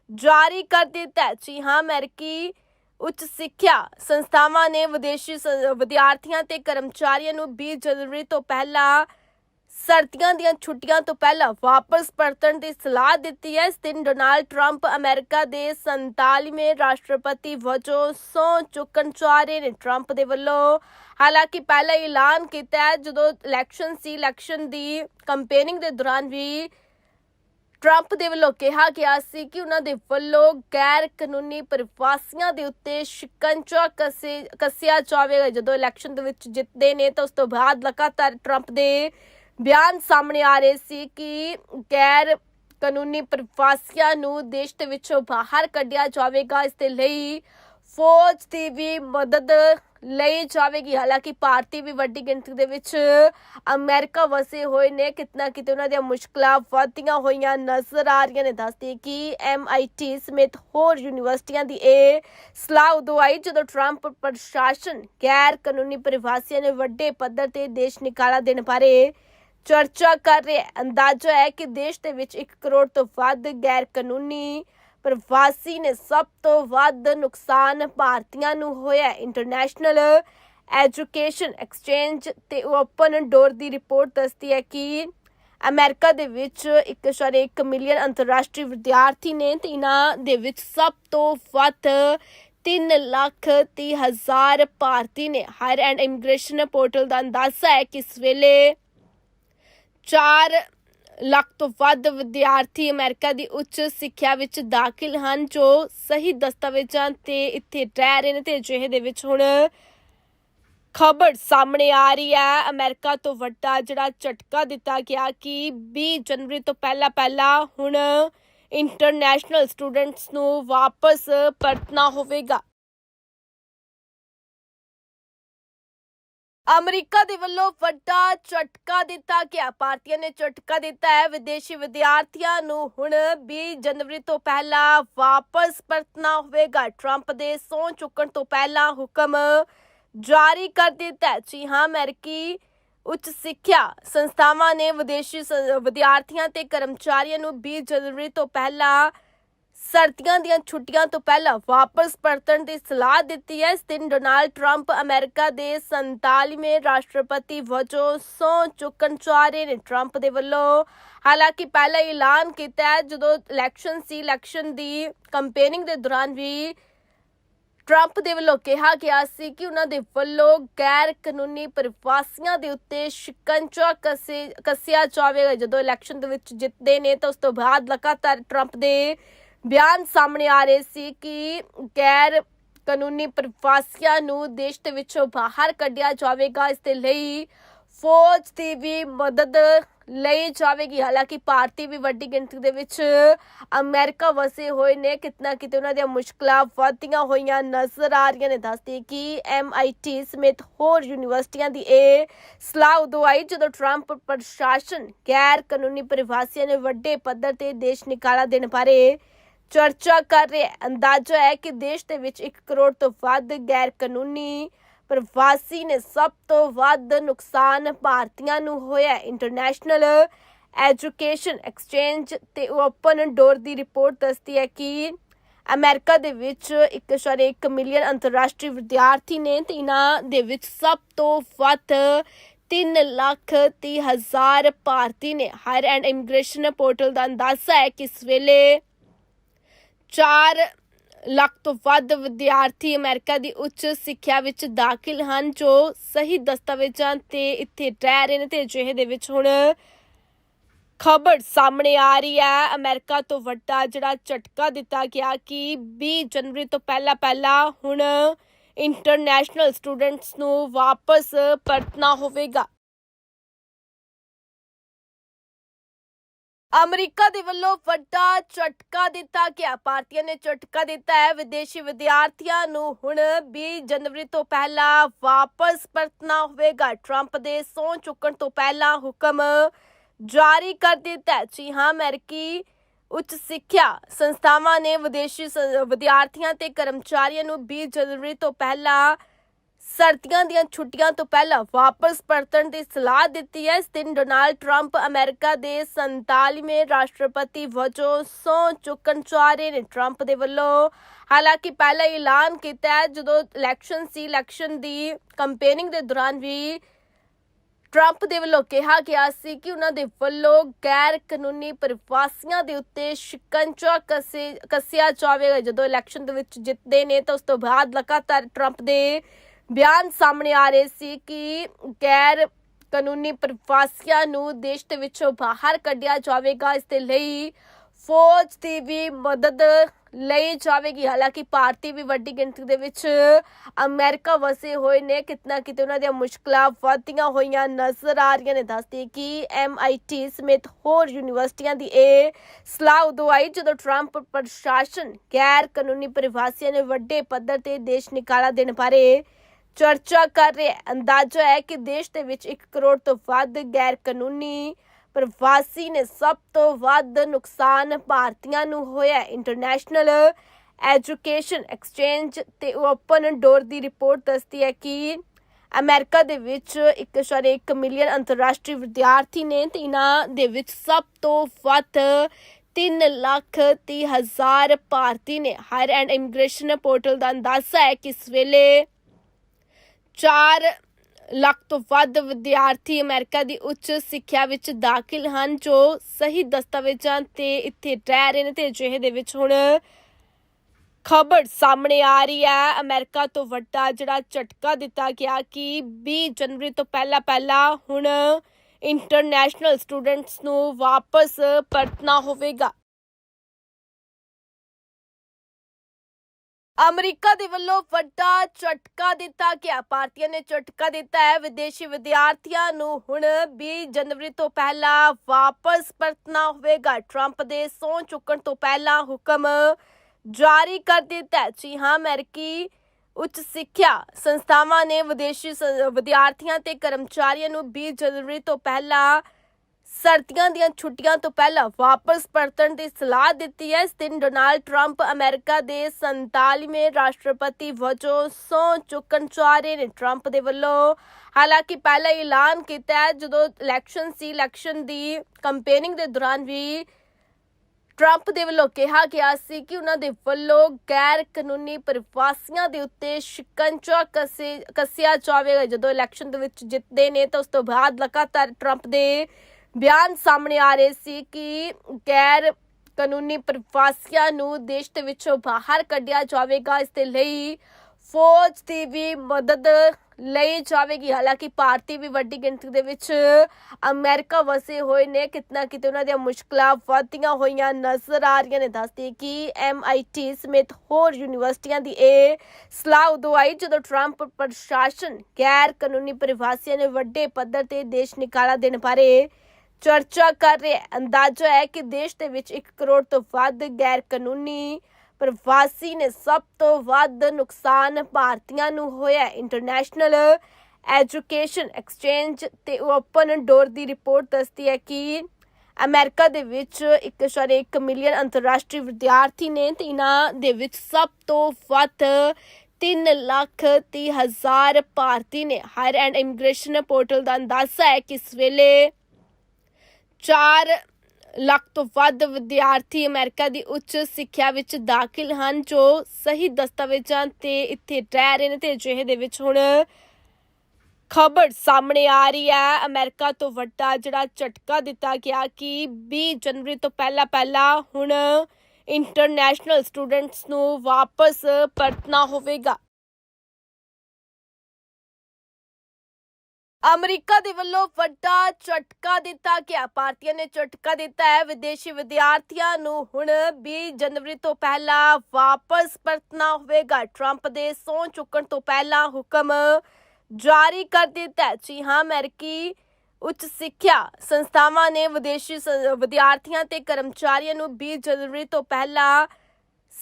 Speaker 1: ਜਾਰੀ ਕਰ ਦਿੱਤਾ ਜੀ ਹਾਂ, ਅਮਰੀਕੀ ਉੱਚ ਸਿੱਖਿਆ ਸੰਸਥਾਵਾਂ ਨੇ ਵਿਦੇਸ਼ੀ ਵਿਦਿਆਰਥੀਆਂ ਤੇ ਕਰਮਚਾਰੀਆਂ ਨੂੰ 20 ਜਨਵਰੀ ਤੋਂ ਪਹਿਲਾਂ ਸਰਦੀਆਂ ਦੀਆਂ ਛੁੱਟੀਆਂ ਤੋਂ ਪਹਿਲਾਂ ਵਾਪਸ ਪਰਤਣ ਦੀ ਸਲਾਹ ਦਿੱਤੀ ਹੈ। ਇਸ ਦਿਨ ਡੋਨਾਲਡ ਟਰੰਪ ਅਮਰੀਕਾ ਦੇ 47ਵੇਂ ਰਾਸ਼ਟਰਪਤੀ ਵਜੋਂ ਸਹੁੰ ਚੁੱਕਣ ਜਾ ਰਹੇ ਨੇ। ਟਰੰਪ ਦੇ ਵੱਲੋਂ ਹਾਲਾਂਕਿ ਪਹਿਲਾਂ ਐਲਾਨ ਕੀਤਾ ਹੈ, ਜਦੋਂ ਇਲੈਕਸ਼ਨ ਸੀ, ਇਲੈਕਸ਼ਨ ਦੀ ਕੰਪੇਨਿੰਗ ਦੇ ਦੌਰਾਨ ਵੀ ਟਰੰਪ ਦੇ ਵੱਲੋਂ ਕਿਹਾ ਗਿਆ ਸੀ ਕਿ ਉਹਨਾਂ ਦੇ ਵੱਲੋਂ ਗੈਰ ਕਾਨੂੰਨੀ ਪ੍ਰਵਾਸੀਆਂ ਦੇ ਉੱਤੇ ਸ਼ਿਕੰਜਾ ਕਸੇ, ਕੱਸਿਆ ਜਾਵੇਗਾ। ਜਦੋਂ ਇਲੈਕਸ਼ਨ ਦੇ ਵਿੱਚ ਜਿੱਤਦੇ ਨੇ ਤਾਂ ਉਸ ਤੋਂ ਬਾਅਦ ਲਗਾਤਾਰ ਟਰੰਪ ਦੇ ਬਿਆਨ ਸਾਹਮਣੇ ਆ ਰਹੇ ਸੀ ਕਿ ਗੈਰ ਕਾਨੂੰਨੀ ਪ੍ਰਵਾਸੀਆਂ ਨੂੰ ਦੇਸ਼ ਦੇ ਵਿੱਚੋਂ ਬਾਹਰ ਕੱਢਿਆ ਜਾਵੇਗਾ। ਇਸ ਦੇ ਲਈ ਫੌਜ ਦੀ ਵੀ ਮਦਦ ਲਈ ਜਾਵੇਗੀ। ਹਾਲਾਂਕਿ ਭਾਰਤੀ ਵੀ ਵੱਡੀ ਗਿਣਤੀ ਦੇ ਵਿੱਚ ਅਮਰੀਕਾ ਵਸੇ ਹੋਏ ਨੇ। ਕਿਤਨਾ ਕਿਤੇ ਉਹਨਾਂ ਦੀਆਂ ਮੁਸ਼ਕਲਾਂ ਵੱਧਦੀਆਂ ਹੋਈਆਂ ਨਜ਼ਰ ਆ ਰਹੀਆਂ ਨੇ। ਦੱਸਦੀ ਕਿ MIT ਸਮੇਤ ਹੋਰ ਯੂਨੀਵਰਸਿਟੀਆਂ ਦੀ ਇਹ ਸਲਾਹ ਉਦੋਂ ਆਈ ਜਦੋਂ ਟਰੰਪ ਪ੍ਰਸ਼ਾਸਨ ਗੈਰ ਕਾਨੂੰਨੀ ਪ੍ਰਵਾਸੀਆਂ ਨੇ ਵੱਡੇ ਪੱਧਰ ਤੇ ਦੇਸ਼ ਨਿਕਾਲਾ ਦੇਣ ਬਾਰੇ ਚਰਚਾ ਕਰ ਰਿਹਾ ਹੈ। ਅੰਦਾਜ਼ਾ ਹੈ ਕਿ ਦੇਸ਼ ਦੇ ਵਿੱਚ 1 ਕਰੋੜ ਤੋਂ ਵੱਧ ਗੈਰ ਕਾਨੂੰਨੀ ਪ੍ਰਵਾਸੀ ਨੇ ਸਭ ਤੋਂ ਵੱਧ ਨੁਕਸਾਨ ਭਾਰਤੀਆਂ ਨੂੰ ਹੋਇਆ ਇੰਟਰਨੈਸ਼ਨਲ ਐਜੂਕੇਸ਼ਨ ਐਕਸਚੇਂਜ ਤੇ ਓਪਨ ਡੋਰ ਦੀ ਰਿਪੋਰਟ ਦੱਸਦੀ ਹੈ ਕਿ ਅਮਰੀਕਾ ਦੇ ਵਿੱਚ 1.1 ਮਿਲੀਅਨ ਅੰਤਰਰਾਸ਼ਟਰੀ ਵਿਦਿਆਰਥੀ ਨੇ ਤੇ ਇਹਨਾਂ ਦੇ ਵਿੱਚ ਸਭ ਤੋਂ ਵੱਧ 3 ਲੱਖ ਤੀਹ ਹਜ਼ਾਰ ਭਾਰਤੀ ਨੇ। ਹਾਇਰ ਐਂਡ ਇਮੀਗ੍ਰੇਸ਼ਨ ਪੋਰਟਲ ਦਾ ਅੰਦਾਜ਼ਾ ਹੈ ਕਿ ਇਸ ਵੇਲੇ 4 ਲੱਖ ਤੋਂ ਵੱਧ ਵਿਦਿਆਰਥੀ ਅਮਰੀਕਾ ਦੀ ਉੱਚ ਸਿੱਖਿਆ ਵਿੱਚ ਦਾਖਲ ਹਨ, ਜੋ ਸਹੀ ਦਸਤਾਵੇਜ਼ਾਂ ਤੇ ਇੱਥੇ ਰਹਿ ਰਹੇ ਨੇ ਤੇ ਅਜਿਹੇ ਦੇ ਵਿੱਚ ਹੁਣ ਖਬਰ ਸਾਹਮਣੇ ਆ ਰਹੀ ਹੈ। ਅਮਰੀਕਾ ਤੋਂ ਵੱਡਾ ਜਿਹੜਾ ਝਟਕਾ ਦਿੱਤਾ ਗਿਆ ਕਿ 20 ਜਨਵਰੀ ਤੋਂ ਪਹਿਲਾਂ ਪਹਿਲਾਂ ਹੁਣ ਇੰਟਰਨੈਸ਼ਨਲ ਸਟੂਡੈਂਟਸ ਨੂੰ ਵਾਪਸ ਪਰਤਣਾ ਹੋਵੇਗਾ। ਅਮਰੀਕਾ ਦੇ ਵੱਲੋਂ ਵੱਡਾ ਝਟਕਾ ਦਿੱਤਾ ਗਿਆ। ਭਾਰਤੀਆਂ ਨੇ ਝਟਕਾ ਦਿੱਤਾ ਹੈ। ਵਿਦੇਸ਼ੀ ਵਿਦਿਆਰਥੀਆਂ ਨੂੰ ਹੁਣ 20 ਜਨਵਰੀ ਤੋਂ ਪਹਿਲਾਂ ਵਾਪਸ ਪਰਤਣਾ ਹੋਵੇਗਾ। ਟਰੰਪ ਦੇ ਸਹੁੰ ਚੁੱਕਣ ਤੋਂ ਪਹਿਲਾਂ ਹੁਕਮ ਜਾਰੀ ਕਰ ਦਿੱਤਾ ਜੀ ਹਾਂ, ਅਮਰੀਕੀ ਉੱਚ ਸਿੱਖਿਆ ਸੰਸਥਾਵਾਂ ਨੇ ਵਿਦੇਸ਼ੀ ਵਿਦਿਆਰਥੀਆਂ ਤੇ ਕਰਮਚਾਰੀਆਂ ਨੂੰ 20 ਜਨਵਰੀ ਤੋਂ ਪਹਿਲਾਂ ਸਰਦੀਆਂ ਦੀਆਂ ਛੁੱਟੀਆਂ ਤੋਂ ਪਹਿਲਾਂ ਵਾਪਸ ਪਰਤਣ ਦੀ ਸਲਾਹ ਦਿੱਤੀ ਹੈ। ਇਸ ਦਿਨ ਡੋਨਾਲਡ ਟਰੰਪ ਅਮਰੀਕਾ ਦੇ 47ਵੇਂ ਰਾਸ਼ਟਰਪਤੀ ਵਜੋਂ ਸਹੁੰ ਚੁੱਕਣ ਜਾ ਰਹੇ ਨੇ। ਟਰੰਪ ਦੇ ਵੱਲੋਂ ਹਾਲਾਂਕਿ ਪਹਿਲਾਂ ਐਲਾਨ ਕੀਤਾ ਹੈ, ਜਦੋਂ ਇਲੈਕਸ਼ਨ ਸੀ, ਇਲੈਕਸ਼ਨ ਦੀ ਕੰਪੇਨਿੰਗ ਦੇ ਦੌਰਾਨ ਵੀ ਟਰੰਪ ਦੇ ਵੱਲੋਂ ਕਿਹਾ ਗਿਆ ਸੀ ਕਿ ਉਹਨਾਂ ਦੇ ਵੱਲੋਂ ਗੈਰ ਕਾਨੂੰਨੀ ਪ੍ਰਵਾਸੀਆਂ ਦੇ ਉੱਤੇ ਸ਼ਿਕੰਜਾ ਕਸੇ, ਕੱਸਿਆ ਜਾਵੇਗਾ। ਜਦੋਂ ਇਲੈਕਸ਼ਨ ਦੇ ਵਿੱਚ ਜਿੱਤਦੇ ਨੇ ਤਾਂ ਉਸ ਤੋਂ ਬਾਅਦ ਲਗਾਤਾਰ ਟਰੰਪ ਦੇ ਬਿਆਨ ਸਾਹਮਣੇ ਆ ਰਹੇ ਸੀ ਕਿ ਗੈਰ ਕਾਨੂੰਨੀ ਪ੍ਰਵਾਸੀਆਂ ਨੂੰ ਦੇਸ਼ ਦੇ ਵਿੱਚੋਂ ਬਾਹਰ ਕੱਢਿਆ ਜਾਵੇਗਾ, ਇਸ ਦੇ ਲਈ ਫੌਜ ਦੀ ਵੀ ਮਦਦ ਲਈ ਜਾਵੇਗੀ। ਹਾਲਾਂਕਿ ਭਾਰਤੀ ਵੀ ਵੱਡੀ ਗਿਣਤੀ ਦੇ ਵਿੱਚ ਅਮਰੀਕਾ ਵਸੇ ਹੋਏ ਨੇ, ਕਿਤਨਾ ਕਿਤੇ ਉਹਨਾਂ ਦੀਆਂ ਮੁਸ਼ਕਲਾਂ ਵੱਧਦੀਆਂ ਹੋਈਆਂ ਨਜ਼ਰ ਆ ਰਹੀਆਂ ਨੇ। ਦੱਸਦੀ ਕਿ MIT ਸਮੇਤ ਹੋਰ ਯੂਨੀਵਰਸਿਟੀਆਂ ਦੀ ਇਹ ਸਲਾਹ ਉਦੋਂ ਆਈ ਜਦੋਂ ਟਰੰਪ ਪ੍ਰਸ਼ਾਸਨ ਗੈਰ ਕਾਨੂੰਨੀ ਪ੍ਰਵਾਸੀਆਂ ਨੇ ਵੱਡੇ ਪੱਧਰ ਤੇ ਦੇਸ਼ ਨਿਕਾਲਾ ਦੇਣ ਬਾਰੇ ਚਰਚਾ ਕਰ ਰਿਹਾ ਹੈ। ਅੰਦਾਜ਼ਾ ਹੈ ਕਿ ਦੇਸ਼ ਦੇ ਵਿੱਚ 1 ਕਰੋੜ ਤੋਂ ਵੱਧ ਗੈਰ ਕਾਨੂੰਨੀ ਪ੍ਰਵਾਸੀ ਨੇ ਸਭ ਤੋਂ ਵੱਧ ਨੁਕਸਾਨ ਭਾਰਤੀਆਂ ਨੂੰ ਹੋਇਆ ਇੰਟਰਨੈਸ਼ਨਲ ਐਜੂਕੇਸ਼ਨ ਐਕਸਚੇਂਜ ਤੇ ਓਪਨ ਡੋਰ ਦੀ ਰਿਪੋਰਟ ਦੱਸਦੀ ਹੈ ਕਿ ਅਮਰੀਕਾ ਦੇ ਵਿੱਚ 1.1 ਮਿਲੀਅਨ ਅੰਤਰਰਾਸ਼ਟਰੀ ਵਿਦਿਆਰਥੀ ਨੇ ਤੇ ਇਹਨਾਂ ਦੇ ਵਿੱਚ ਸਭ ਤੋਂ ਵੱਧ 3 ਲੱਖ ਤੀਹ ਹਜ਼ਾਰ ਭਾਰਤੀ ਨੇ। ਹਾਇਰ ਐਂਡ ਇਮੀਗ੍ਰੇਸ਼ਨ ਪੋਰਟਲ ਦਾ ਅੰਦਾਜ਼ਾ ਹੈ ਕਿ ਇਸ ਵੇਲੇ 4 ਲੱਖ ਤੋਂ ਵੱਧ ਵਿਦਿਆਰਥੀ ਅਮਰੀਕਾ ਦੀ ਉੱਚ ਸਿੱਖਿਆ ਵਿੱਚ ਦਾਖਲ ਹਨ, ਜੋ ਸਹੀ ਦਸਤਾਵੇਜ਼ਾਂ ਤੇ ਇੱਥੇ ਰਹਿ ਰਹੇ ਨੇ ਤੇ ਅਜਿਹੇ ਦੇ ਵਿੱਚ ਹੁਣ ਖਬਰ ਸਾਹਮਣੇ ਆ ਰਹੀ ਹੈ। ਅਮਰੀਕਾ ਤੋਂ ਵੱਡਾ ਜਿਹੜਾ ਝਟਕਾ ਦਿੱਤਾ ਗਿਆ ਕਿ 20 ਜਨਵਰੀ ਤੋਂ ਪਹਿਲਾਂ ਪਹਿਲਾਂ ਹੁਣ ਇੰਟਰਨੈਸ਼ਨਲ ਸਟੂਡੈਂਟਸ ਨੂੰ ਵਾਪਸ ਪਰਤਣਾ ਹੋਵੇਗਾ। ਅਮਰੀਕਾ ਦੇ ਵੱਲੋਂ ਵੱਡਾ ਝਟਕਾ ਦਿੱਤਾ ਗਿਆ। ਭਾਰਤੀਆਂ ਨੇ ਝਟਕਾ ਦਿੱਤਾ ਹੈ। ਵਿਦੇਸ਼ੀ ਵਿਦਿਆਰਥੀਆਂ ਨੂੰ ਹੁਣ 20 ਜਨਵਰੀ ਤੋਂ ਪਹਿਲਾਂ ਵਾਪਸ ਪਰਤਣਾ ਹੋਵੇਗਾ। ਟਰੰਪ ਦੇ ਸਹੁੰ ਚੁੱਕਣ ਤੋਂ ਪਹਿਲਾਂ ਹੁਕਮ ਜਾਰੀ ਕਰ ਦਿੱਤਾ ਹੈ। ਜੀ ਹਾਂ, ਅਮਰੀਕੀ ਉੱਚ ਸਿੱਖਿਆ ਸੰਸਥਾਵਾਂ ਨੇ ਵਿਦੇਸ਼ੀ ਵਿਦਿਆਰਥੀਆਂ ਤੇ ਕਰਮਚਾਰੀਆਂ ਨੂੰ 20 ਜਨਵਰੀ ਤੋਂ ਪਹਿਲਾਂ ਸਰਦੀਆਂ ਦੀਆਂ ਛੁੱਟੀਆਂ ਤੋਂ ਪਹਿਲਾਂ ਵਾਪਸ ਪਰਤਣ ਦੀ ਸਲਾਹ ਦਿੱਤੀ ਹੈ। ਇਸ ਦਿਨ ਡੋਨਾਲਡ ਟਰੰਪ ਅਮਰੀਕਾ ਦੇ 47ਵੇਂ ਰਾਸ਼ਟਰਪਤੀ ਵਜੋਂ ਸਹੁੰ ਚੁੱਕਣ ਜਾ ਰਹੇ ਨੇ। ਟਰੰਪ ਦੇ ਵੱਲੋਂ ਹਾਲਾਂਕਿ ਪਹਿਲਾਂ ਐਲਾਨ ਕੀਤਾ ਹੈ, ਜਦੋਂ ਇਲੈਕਸ਼ਨ ਸੀ, ਇਲੈਕਸ਼ਨ ਦੀ ਕੰਪੇਨਿੰਗ ਦੇ ਦੌਰਾਨ ਵੀ ਟਰੰਪ ਦੇ ਵੱਲੋਂ ਕਿਹਾ ਗਿਆ ਸੀ ਕਿ ਉਹਨਾਂ ਦੇ ਵੱਲੋਂ ਗੈਰ ਕਾਨੂੰਨੀ ਪ੍ਰਵਾਸੀਆਂ ਦੇ ਉੱਤੇ ਸ਼ਿਕੰਜਾ ਕਸੇ, ਕੱਸਿਆ ਜਾਵੇਗਾ। ਜਦੋਂ ਇਲੈਕਸ਼ਨ ਦੇ ਵਿੱਚ ਜਿੱਤਦੇ ਨੇ ਤਾਂ ਉਸ ਤੋਂ ਬਾਅਦ ਲਗਾਤਾਰ ਟਰੰਪ ਦੇ ਬਿਆਨ ਸਾਹਮਣੇ ਆ ਰਹੇ ਸੀ ਕਿ ਗੈਰ ਕਾਨੂੰਨੀ ਪ੍ਰਵਾਸੀਆਂ ਨੂੰ ਦੇਸ਼ ਦੇ ਵਿੱਚੋਂ ਬਾਹਰ ਕੱਢਿਆ ਜਾਵੇਗਾ। ਇਸ ਦੇ ਲਈ ਫੌਜ ਦੀ ਵੀ ਮਦਦ ਲਈ ਜਾਵੇਗੀ। ਹਾਲਾਂਕਿ ਭਾਰਤੀ ਵੀ ਵੱਡੀ ਗਿਣਤੀ ਦੇ ਵਿੱਚ ਅਮਰੀਕਾ ਵਸੇ ਹੋਏ ਨੇ। ਕਿਤਨਾ ਕਿਤੇ ਉਹਨਾਂ ਦੀਆਂ ਮੁਸ਼ਕਲਾਂ ਵੱਧਦੀਆਂ ਹੋਈਆਂ ਨਜ਼ਰ ਆ ਰਹੀਆਂ ਨੇ। ਦੱਸਦੀ ਕਿ MIT ਸਮੇਤ ਹੋਰ ਯੂਨੀਵਰਸਿਟੀਆਂ ਦੀ ਇਹ ਸਲਾਹ ਉਦੋਂ ਆਈ ਜਦੋਂ ਟਰੰਪ ਪ੍ਰਸ਼ਾਸਨ ਗੈਰ ਕਾਨੂੰਨੀ ਪ੍ਰਵਾਸੀਆਂ ਨੇ ਵੱਡੇ ਪੱਧਰ ਤੇ ਦੇਸ਼ ਨਿਕਾਲਾ ਦੇਣ ਬਾਰੇ ਚਰਚਾ ਕਰ ਰਿਹਾ ਹੈ। ਅੰਦਾਜ਼ਾ ਹੈ ਕਿ ਦੇਸ਼ ਦੇ ਵਿੱਚ 1 ਕਰੋੜ ਤੋਂ ਵੱਧ ਗੈਰ ਕਾਨੂੰਨੀ ਪ੍ਰਵਾਸੀ ਨੇ ਸਭ ਤੋਂ ਵੱਧ ਨੁਕਸਾਨ ਭਾਰਤੀਆਂ ਨੂੰ ਹੋਇਆ ਇੰਟਰਨੈਸ਼ਨਲ ਐਜੂਕੇਸ਼ਨ ਐਕਸਚੇਂਜ ਤੇ ਓਪਨ ਡੋਰ ਦੀ ਰਿਪੋਰਟ ਦੱਸਦੀ ਹੈ ਕਿ ਅਮਰੀਕਾ ਦੇ ਵਿੱਚ 1.1 ਮਿਲੀਅਨ ਅੰਤਰਰਾਸ਼ਟਰੀ ਵਿਦਿਆਰਥੀ ਨੇ ਤੇ ਇਹਨਾਂ ਦੇ ਵਿੱਚ ਸਭ ਤੋਂ ਵੱਧ 3 ਲੱਖ ਤੀਹ ਹਜ਼ਾਰ ਭਾਰਤੀ ਨੇ। ਹਾਇਰ ਐਂਡ ਇਮੀਗ੍ਰੇਸ਼ਨ ਪੋਰਟਲ ਦਾ ਅੰਦਾਜ਼ਾ ਹੈ ਕਿ ਇਸ ਵੇਲੇ 4 ਲੱਖ ਤੋਂ ਵੱਧ ਵਿਦਿਆਰਥੀ ਅਮਰੀਕਾ ਦੀ ਉੱਚ ਸਿੱਖਿਆ ਵਿੱਚ ਦਾਖਲ ਹਨ, ਜੋ ਸਹੀ ਦਸਤਾਵੇਜ਼ਾਂ ਤੇ ਇੱਥੇ ਰਹਿ ਰਹੇ ਨੇ ਤੇ ਅਜਿਹੇ ਦੇ ਵਿੱਚ ਹੁਣ ਖਬਰ ਸਾਹਮਣੇ ਆ ਰਹੀ ਹੈ। ਅਮਰੀਕਾ ਤੋਂ ਵੱਡਾ ਜਿਹੜਾ ਝਟਕਾ ਦਿੱਤਾ ਗਿਆ ਕਿ 20 ਜਨਵਰੀ ਤੋਂ ਪਹਿਲਾਂ ਪਹਿਲਾਂ ਹੁਣ ਇੰਟਰਨੈਸ਼ਨਲ ਸਟੂਡੈਂਟਸ ਨੂੰ ਵਾਪਸ ਪਰਤਣਾ ਹੋਵੇਗਾ। ਅਮਰੀਕਾ ਦੇ ਵੱਲੋਂ ਵੱਡਾ ਝਟਕਾ ਦਿੱਤਾ ਗਿਆ। ਭਾਰਤੀਆਂ ਨੇ ਝਟਕਾ ਦਿੱਤਾ ਹੈ। ਵਿਦੇਸ਼ੀ ਵਿਦਿਆਰਥੀਆਂ ਨੂੰ ਹੁਣ 20 ਜਨਵਰੀ ਤੋਂ ਪਹਿਲਾਂ ਵਾਪਸ ਪਰਤਣਾ ਹੋਵੇਗਾ। ਟਰੰਪ ਦੇ ਸਹੁੰ ਚੁੱਕਣ ਤੋਂ ਪਹਿਲਾਂ ਹੁਕਮ ਜਾਰੀ ਕਰ ਦਿੱਤਾ ਜੀ ਹਾਂ, ਅਮਰੀਕੀ ਉੱਚ ਸਿੱਖਿਆ ਸੰਸਥਾਵਾਂ ਨੇ ਵਿਦੇਸ਼ੀ ਵਿਦਿਆਰਥੀਆਂ ਤੇ ਕਰਮਚਾਰੀਆਂ ਨੂੰ 20 ਜਨਵਰੀ ਤੋਂ ਪਹਿਲਾਂ ਸਰਦੀਆਂ ਦੀਆਂ ਛੁੱਟੀਆਂ ਤੋਂ ਪਹਿਲਾਂ ਵਾਪਸ ਪਰਤਣ ਦੀ ਸਲਾਹ ਦਿੱਤੀ ਹੈ। ਇਸ ਦਿਨ ਡੋਨਾਲਡ ਟਰੰਪ ਅਮਰੀਕਾ ਦੇ 47ਵੇਂ ਰਾਸ਼ਟਰਪਤੀ ਵਜੋਂ ਸਹੁੰ ਚੁੱਕਣ ਜਾ ਰਹੇ ਨੇ। ਟਰੰਪ ਦੇ ਵੱਲੋਂ ਹਾਲਾਂਕਿ ਪਹਿਲਾਂ ਐਲਾਨ ਕੀਤਾ ਹੈ, ਜਦੋਂ ਇਲੈਕਸ਼ਨ ਸੀ, ਇਲੈਕਸ਼ਨ ਦੀ ਕੰਪੇਨਿੰਗ ਦੇ ਦੌਰਾਨ ਵੀ ਟਰੰਪ ਦੇ ਵੱਲੋਂ ਕਿਹਾ ਗਿਆ ਸੀ ਕਿ ਉਹਨਾਂ ਦੇ ਵੱਲੋਂ ਗੈਰ ਕਾਨੂੰਨੀ ਪ੍ਰਵਾਸੀਆਂ ਦੇ ਉੱਤੇ ਸ਼ਿਕੰਜਾ ਕਸੇ, ਕੱਸਿਆ ਜਾਵੇਗਾ। ਜਦੋਂ ਇਲੈਕਸ਼ਨ ਦੇ ਵਿੱਚ ਜਿੱਤਦੇ ਨੇ ਤਾਂ ਉਸ ਤੋਂ ਬਾਅਦ ਲਗਾਤਾਰ ਟਰੰਪ ਦੇ ਬਿਆਨ ਸਾਹਮਣੇ ਆ ਰਹੇ ਸੀ ਕਿ ਗੈਰ ਕਾਨੂੰਨੀ ਪ੍ਰਵਾਸੀਆਂ ਨੂੰ ਦੇਸ਼ ਦੇ ਵਿੱਚੋਂ ਬਾਹਰ ਕੱਢਿਆ ਜਾਵੇਗਾ, ਇਸ ਦੇ ਲਈ ਫੌਜ ਦੀ ਵੀ ਮਦਦ ਲਈ ਜਾਵੇਗੀ। ਹਾਲਾਂਕਿ ਭਾਰਤੀ ਵੀ ਵੱਡੀ ਗਿਣਤੀ ਦੇ ਵਿੱਚ ਅਮਰੀਕਾ ਵਸੇ ਹੋਏ ਨੇ, ਕਿਤਨਾ ਕਿਤੇ ਉਹਨਾਂ ਦੀਆਂ ਮੁਸ਼ਕਲਾਂ ਵੱਧਦੀਆਂ ਹੋਈਆਂ ਨਜ਼ਰ ਆ ਰਹੀਆਂ ਨੇ। ਦੱਸਦੀ ਕਿ MIT ਸਮੇਤ ਹੋਰ ਯੂਨੀਵਰਸਿਟੀਆਂ ਦੀ ਇਹ ਸਲਾਹ ਉਦੋਂ ਆਈ ਜਦੋਂ ਟਰੰਪ ਪ੍ਰਸ਼ਾਸਨ ਗੈਰ ਕਾਨੂੰਨੀ ਪ੍ਰਵਾਸੀਆਂ ਨੇ ਵੱਡੇ ਪੱਧਰ ਤੇ ਦੇਸ਼ ਨਿਕਾਲਾ ਦੇਣ ਬਾਰੇ ਚਰਚਾ ਕਰ ਰਿਹਾ ਹੈ। ਅੰਦਾਜ਼ਾ ਹੈ ਕਿ ਦੇਸ਼ ਦੇ ਵਿੱਚ 1 ਕਰੋੜ ਤੋਂ ਵੱਧ ਗੈਰ ਕਾਨੂੰਨੀ ਪ੍ਰਵਾਸੀ ਨੇ ਸਭ ਤੋਂ ਵੱਧ ਨੁਕਸਾਨ ਭਾਰਤੀਆਂ ਨੂੰ ਹੋਇਆ ਇੰਟਰਨੈਸ਼ਨਲ ਐਜੂਕੇਸ਼ਨ ਐਕਸਚੇਂਜ ਤੇ ਓਪਨ ਡੋਰ ਦੀ ਰਿਪੋਰਟ ਦੱਸਦੀ ਹੈ ਕਿ ਅਮਰੀਕਾ ਦੇ ਵਿੱਚ 1.1 ਮਿਲੀਅਨ ਅੰਤਰਰਾਸ਼ਟਰੀ ਵਿਦਿਆਰਥੀ ਨੇ ਤੇ ਇਹਨਾਂ ਦੇ ਵਿੱਚ ਸਭ ਤੋਂ ਵੱਧ 3 ਲੱਖ ਤੀਹ ਹਜ਼ਾਰ ਭਾਰਤੀ ਨੇ। ਹਾਇਰ ਐਂਡ ਇਮੀਗ੍ਰੇਸ਼ਨ ਪੋਰਟਲ ਦਾ ਅੰਦਾਜ਼ਾ ਹੈ ਕਿ ਇਸ ਵੇਲੇ 4 ਲੱਖ ਤੋਂ ਵੱਧ ਵਿਦਿਆਰਥੀ ਅਮਰੀਕਾ ਦੀ ਉੱਚ ਸਿੱਖਿਆ ਵਿੱਚ ਦਾਖਲ ਹਨ, ਜੋ ਸਹੀ ਦਸਤਾਵੇਜ਼ਾਂ ਤੇ ਇੱਥੇ ਰਹਿ ਰਹੇ ਨੇ ਤੇ ਅਜਿਹੇ ਦੇ ਵਿੱਚ ਹੁਣ ਖਬਰ ਸਾਹਮਣੇ ਆ ਰਹੀ ਹੈ। ਅਮਰੀਕਾ ਤੋਂ ਵੱਡਾ ਜਿਹੜਾ ਝਟਕਾ ਦਿੱਤਾ ਗਿਆ ਕਿ 20 ਜਨਵਰੀ ਤੋਂ ਪਹਿਲਾਂ ਪਹਿਲਾਂ ਹੁਣ ਇੰਟਰਨੈਸ਼ਨਲ ਸਟੂਡੈਂਟਸ ਨੂੰ ਵਾਪਸ ਪਰਤਣਾ ਹੋਵੇਗਾ। ਅਮਰੀਕਾ ਦੇ ਵੱਲੋਂ ਵੱਡਾ ਝਟਕਾ ਦਿੱਤਾ ਗਿਆ। ਭਾਰਤੀਆਂ ਨੇ ਝਟਕਾ ਦਿੱਤਾ ਹੈ। ਵਿਦੇਸ਼ੀ ਵਿਦਿਆਰਥੀਆਂ ਨੂੰ ਹੁਣ 20 ਜਨਵਰੀ ਤੋਂ ਪਹਿਲਾਂ ਵਾਪਸ ਪਰਤਣਾ ਹੋਵੇਗਾ। ਟਰੰਪ ਦੇ ਸਹੁੰ ਚੁੱਕਣ ਤੋਂ ਪਹਿਲਾਂ ਹੁਕਮ ਜਾਰੀ ਕਰ ਦਿੱਤਾ ਜੀ ਹਾਂ, ਅਮਰੀਕੀ ਉੱਚ ਸਿੱਖਿਆ ਸੰਸਥਾਵਾਂ ਨੇ ਵਿਦੇਸ਼ੀ ਵਿਦਿਆਰਥੀਆਂ ਤੇ ਕਰਮਚਾਰੀਆਂ ਨੂੰ 20 ਜਨਵਰੀ ਤੋਂ ਪਹਿਲਾਂ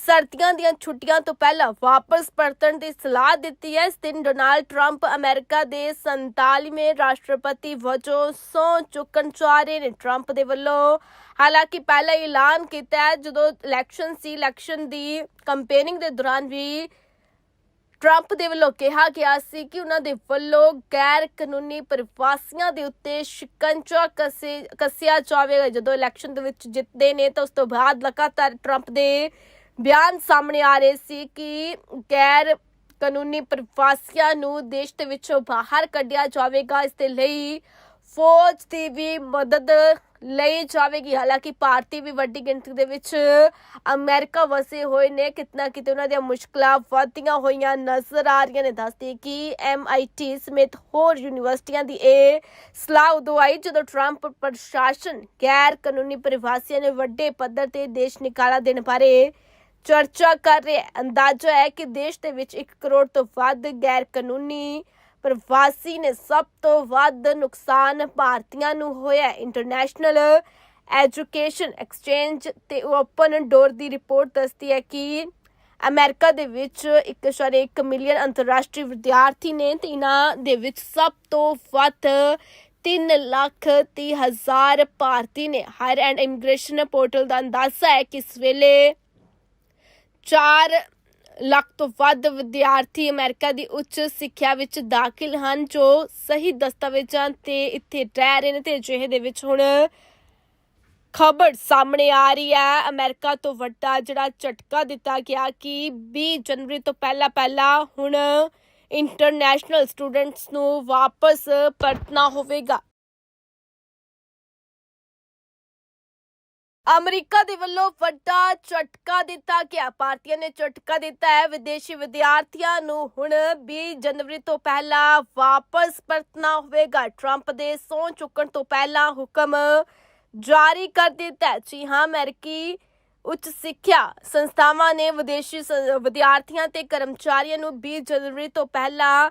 Speaker 1: ਸਰਦੀਆਂ ਦੀਆਂ ਛੁੱਟੀਆਂ ਤੋਂ ਪਹਿਲਾਂ ਵਾਪਸ ਪਰਤਣ ਦੀ ਸਲਾਹ ਦਿੱਤੀ ਹੈ। ਇਸ ਦਿਨ ਡੋਨਾਲਡ ਟਰੰਪ ਅਮਰੀਕਾ ਦੇ 47ਵੇਂ ਰਾਸ਼ਟਰਪਤੀ ਵਜੋਂ ਸਹੁੰ ਚੁੱਕਣ ਜਾ ਰਹੇ ਨੇ। ਟਰੰਪ ਦੇ ਵੱਲੋਂ ਹਾਲਾਂਕਿ ਪਹਿਲਾਂ ਐਲਾਨ ਕੀਤਾ ਹੈ, ਜਦੋਂ ਇਲੈਕਸ਼ਨ ਸੀ, ਇਲੈਕਸ਼ਨ ਦੀ ਕੰਪੇਨਿੰਗ ਦੇ ਦੌਰਾਨ ਵੀ ਟਰੰਪ ਦੇ ਵੱਲੋਂ ਕਿਹਾ ਗਿਆ ਸੀ ਕਿ ਉਹਨਾਂ ਦੇ ਵੱਲੋਂ ਗੈਰ ਕਾਨੂੰਨੀ ਪ੍ਰਵਾਸੀਆਂ ਦੇ ਉੱਤੇ ਸ਼ਿਕੰਜਾ ਕਸੇ, ਕੱਸਿਆ ਜਾਵੇਗਾ। ਜਦੋਂ ਇਲੈਕਸ਼ਨ ਦੇ ਵਿੱਚ ਜਿੱਤਦੇ ਨੇ ਤਾਂ ਉਸ ਤੋਂ ਬਾਅਦ ਲਗਾਤਾਰ ਟਰੰਪ ਦੇ ਬਿਆਨ ਸਾਹਮਣੇ ਆ ਰਹੇ ਸੀ ਕਿ ਗੈਰ ਕਾਨੂੰਨੀ ਪ੍ਰਵਾਸੀਆਂ ਨੂੰ ਦੇਸ਼ ਦੇ ਵਿੱਚੋਂ ਬਾਹਰ ਕੱਢਿਆ ਜਾਵੇਗਾ। ਇਸ ਦੇ ਲਈ ਫੌਜ ਦੀ ਵੀ ਮਦਦ ਲਈ ਜਾਵੇਗੀ। ਹਾਲਾਂਕਿ ਭਾਰਤੀ ਵੀ ਵੱਡੀ ਗਿਣਤੀ ਦੇ ਵਿੱਚ ਅਮਰੀਕਾ ਵਸੇ ਹੋਏ ਨੇ। ਕਿਤਨਾ ਕਿਤੇ ਉਹਨਾਂ ਦੀਆਂ ਮੁਸ਼ਕਲਾਂ ਵਧਦੀਆਂ ਹੋਈਆਂ ਨਜ਼ਰ ਆ ਰਹੀਆਂ ਨੇ। ਦੱਸਦੀ ਕਿ MIT ਸਮੇਤ ਹੋਰ ਯੂਨੀਵਰਸਿਟੀਆਂ ਦੀ ਇਹ ਸਲਾਹ ਉਦੋਂ ਆਈ ਜਦੋਂ ਟਰੰਪ ਪ੍ਰਸ਼ਾਸਨ ਗੈਰ ਕਾਨੂੰਨੀ ਪ੍ਰਵਾਸੀਆਂ ਨੇ ਵੱਡੇ ਪੱਧਰ ਤੇ ਦੇਸ਼ ਨਿਕਾਲਾ ਦੇਣ ਬਾਰੇ ਚਰਚਾ ਕਰ ਰਿਹਾ ਹੈ। ਅੰਦਾਜ਼ਾ ਹੈ ਕਿ ਦੇਸ਼ ਦੇ ਵਿੱਚ 1 ਕਰੋੜ ਤੋਂ ਵੱਧ ਗੈਰ ਕਾਨੂੰਨੀ ਪ੍ਰਵਾਸੀ ਨੇ ਸਭ ਤੋਂ ਵੱਧ ਨੁਕਸਾਨ ਭਾਰਤੀਆਂ ਨੂੰ ਹੋਇਆ ਇੰਟਰਨੈਸ਼ਨਲ ਐਜੂਕੇਸ਼ਨ ਐਕਸਚੇਂਜ ਤੇ ਓਪਨ ਡੋਰ ਦੀ ਰਿਪੋਰਟ ਦੱਸਦੀ ਹੈ ਕਿ ਅਮਰੀਕਾ ਦੇ ਵਿੱਚ 1.1 ਮਿਲੀਅਨ ਅੰਤਰਰਾਸ਼ਟਰੀ ਵਿਦਿਆਰਥੀ ਨੇ ਤੇ ਇਹਨਾਂ ਦੇ ਵਿੱਚ ਸਭ ਤੋਂ ਵੱਧ 3 ਲੱਖ ਤੀਹ ਹਜ਼ਾਰ ਭਾਰਤੀ ਨੇ। ਹਾਇਰ ਐਂਡ ਇਮੀਗ੍ਰੇਸ਼ਨ ਪੋਰਟਲ ਦਾ ਅੰਦਾਜ਼ਾ ਹੈ ਕਿ ਇਸ ਵੇਲੇ 4 ਲੱਖ ਤੋਂ ਵੱਧ ਵਿਦਿਆਰਥੀ ਅਮਰੀਕਾ ਦੀ ਉੱਚ ਸਿੱਖਿਆ ਵਿੱਚ ਦਾਖਲ ਹਨ, ਜੋ ਸਹੀ ਦਸਤਾਵੇਜ਼ਾਂ ਤੇ ਇੱਥੇ ਰਹਿ ਰਹੇ ਨੇ ਤੇ ਅਜਿਹੇ ਦੇ ਵਿੱਚ ਹੁਣ ਖਬਰ ਸਾਹਮਣੇ ਆ ਰਹੀ ਹੈ। ਅਮਰੀਕਾ ਤੋਂ ਵੱਡਾ ਜਿਹੜਾ ਝਟਕਾ ਦਿੱਤਾ ਗਿਆ ਕਿ 20 ਜਨਵਰੀ ਤੋਂ ਪਹਿਲਾਂ ਪਹਿਲਾਂ ਹੁਣ ਇੰਟਰਨੈਸ਼ਨਲ ਸਟੂਡੈਂਟਸ ਨੂੰ ਵਾਪਸ ਪਰਤਣਾ ਹੋਵੇਗਾ। ਅਮਰੀਕਾ ਦੇ ਵੱਲੋਂ ਵੱਡਾ ਝਟਕਾ ਦਿੱਤਾ ਗਿਆ। ਭਾਰਤੀਆਂ ਨੇ ਝਟਕਾ ਦਿੱਤਾ ਹੈ। ਵਿਦੇਸ਼ੀ ਵਿਦਿਆਰਥੀਆਂ ਨੂੰ ਹੁਣ 20 ਜਨਵਰੀ ਤੋਂ ਪਹਿਲਾਂ ਵਾਪਸ ਪਰਤਣਾ ਹੋਵੇਗਾ। ਟਰੰਪ ਦੇ ਸਹੁੰ ਚੁੱਕਣ ਤੋਂ ਪਹਿਲਾਂ ਹੁਕਮ ਜਾਰੀ ਕਰ ਦਿੱਤਾ ਜੀ ਹਾਂ, ਅਮਰੀਕੀ ਉੱਚ ਸਿੱਖਿਆ ਸੰਸਥਾਵਾਂ ਨੇ ਵਿਦੇਸ਼ੀ ਵਿਦਿਆਰਥੀਆਂ ਤੇ ਕਰਮਚਾਰੀਆਂ ਨੂੰ 20 ਜਨਵਰੀ ਤੋਂ ਪਹਿਲਾਂ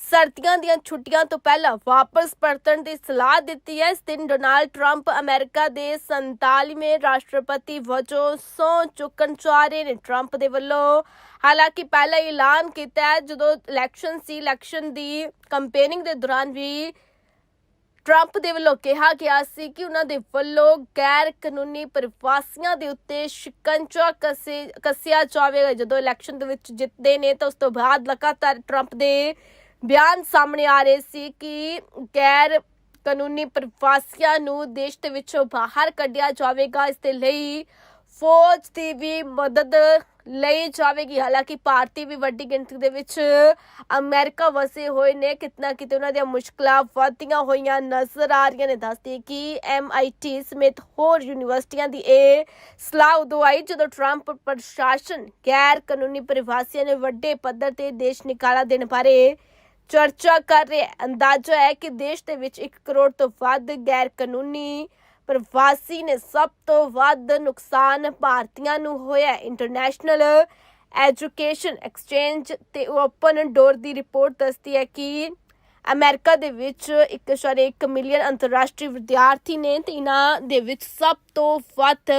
Speaker 1: ਸਰਦੀਆਂ ਦੀਆਂ ਛੁੱਟੀਆਂ ਤੋਂ ਪਹਿਲਾਂ ਵਾਪਸ ਪਰਤਣ ਦੀ ਸਲਾਹ ਦਿੱਤੀ ਹੈ। ਇਸ ਦਿਨ ਡੋਨਾਲਡ ਟਰੰਪ ਅਮਰੀਕਾ ਦੇ 47ਵੇਂ ਰਾਸ਼ਟਰਪਤੀ ਵਜੋਂ ਸਹੁੰ ਚੁੱਕਣ ਜਾ ਰਹੇ ਨੇ। ਟਰੰਪ ਦੇ ਵੱਲੋਂ ਹਾਲਾਂਕਿ ਪਹਿਲਾਂ ਐਲਾਨ ਕੀਤਾ ਹੈ, ਜਦੋਂ ਇਲੈਕਸ਼ਨ ਸੀ, ਇਲੈਕਸ਼ਨ ਦੀ ਕੰਪੇਨਿੰਗ ਦੇ ਦੌਰਾਨ ਵੀ ਟਰੰਪ ਦੇ ਵੱਲੋਂ ਕਿਹਾ ਗਿਆ ਸੀ ਕਿ ਉਹਨਾਂ ਦੇ ਵੱਲੋਂ ਗੈਰ ਕਾਨੂੰਨੀ ਪ੍ਰਵਾਸੀਆਂ ਦੇ ਉੱਤੇ ਸ਼ਿਕੰਜਾ ਕਸੇ, ਕੱਸਿਆ ਜਾਵੇਗਾ। ਜਦੋਂ ਇਲੈਕਸ਼ਨ ਦੇ ਵਿੱਚ ਜਿੱਤਦੇ ਨੇ ਤਾਂ ਉਸ ਤੋਂ ਬਾਅਦ ਲਗਾਤਾਰ ਟਰੰਪ ਦੇ ਬਿਆਨ ਸਾਹਮਣੇ ਆ ਰਹੇ ਸੀ ਕਿ ਗੈਰ ਕਾਨੂੰਨੀ ਪ੍ਰਵਾਸੀਆਂ ਨੂੰ ਦੇਸ਼ ਦੇ ਵਿੱਚੋਂ ਬਾਹਰ ਕੱਢਿਆ ਜਾਵੇਗਾ, ਇਸ ਦੇ ਲਈ ਫੌਜ ਦੀ ਵੀ ਮਦਦ ਲਈ ਜਾਵੇਗੀ। ਹਾਲਾਂਕਿ ਭਾਰਤੀ ਵੀ ਵੱਡੀ ਗਿਣਤੀ ਦੇ ਵਿੱਚ ਅਮਰੀਕਾ ਵਸੇ ਹੋਏ ਨੇ, ਕਿਤਨਾ ਕਿਤੇ ਉਹਨਾਂ ਦੀਆਂ ਮੁਸ਼ਕਲਾਂ ਵੱਧਦੀਆਂ ਹੋਈਆਂ ਨਜ਼ਰ ਆ ਰਹੀਆਂ ਨੇ। ਦੱਸਦੀ ਕਿ MIT ਸਮੇਤ ਹੋਰ ਯੂਨੀਵਰਸਿਟੀਆਂ ਦੀ ਇਹ ਸਲਾਹ ਉਦੋਂ ਆਈ ਜਦੋਂ ਟਰੰਪ ਪ੍ਰਸ਼ਾਸਨ ਗੈਰ ਕਾਨੂੰਨੀ ਪ੍ਰਵਾਸੀਆਂ ਨੇ ਵੱਡੇ ਪੱਧਰ ਤੇ ਦੇਸ਼ ਨਿਕਾਲਾ ਦੇਣ ਬਾਰੇ ਚਰਚਾ ਕਰ ਰਿਹਾ ਹੈ। ਅੰਦਾਜ਼ਾ ਹੈ ਕਿ ਦੇਸ਼ ਦੇ ਵਿੱਚ 1 ਕਰੋੜ ਤੋਂ ਵੱਧ ਗੈਰ ਕਾਨੂੰਨੀ ਪ੍ਰਵਾਸੀ ਨੇ ਸਭ ਤੋਂ ਵੱਧ ਨੁਕਸਾਨ ਭਾਰਤੀਆਂ ਨੂੰ ਹੋਇਆ ਇੰਟਰਨੈਸ਼ਨਲ ਐਜੂਕੇਸ਼ਨ ਐਕਸਚੇਂਜ ਤੇ ਓਪਨ ਡੋਰ ਦੀ ਰਿਪੋਰਟ ਦੱਸਦੀ ਹੈ ਕਿ ਅਮਰੀਕਾ ਦੇ ਵਿੱਚ 1.1 ਮਿਲੀਅਨ ਅੰਤਰਰਾਸ਼ਟਰੀ ਵਿਦਿਆਰਥੀ ਨੇ ਤੇ ਇਹਨਾਂ ਦੇ ਵਿੱਚ ਸਭ ਤੋਂ ਵੱਧ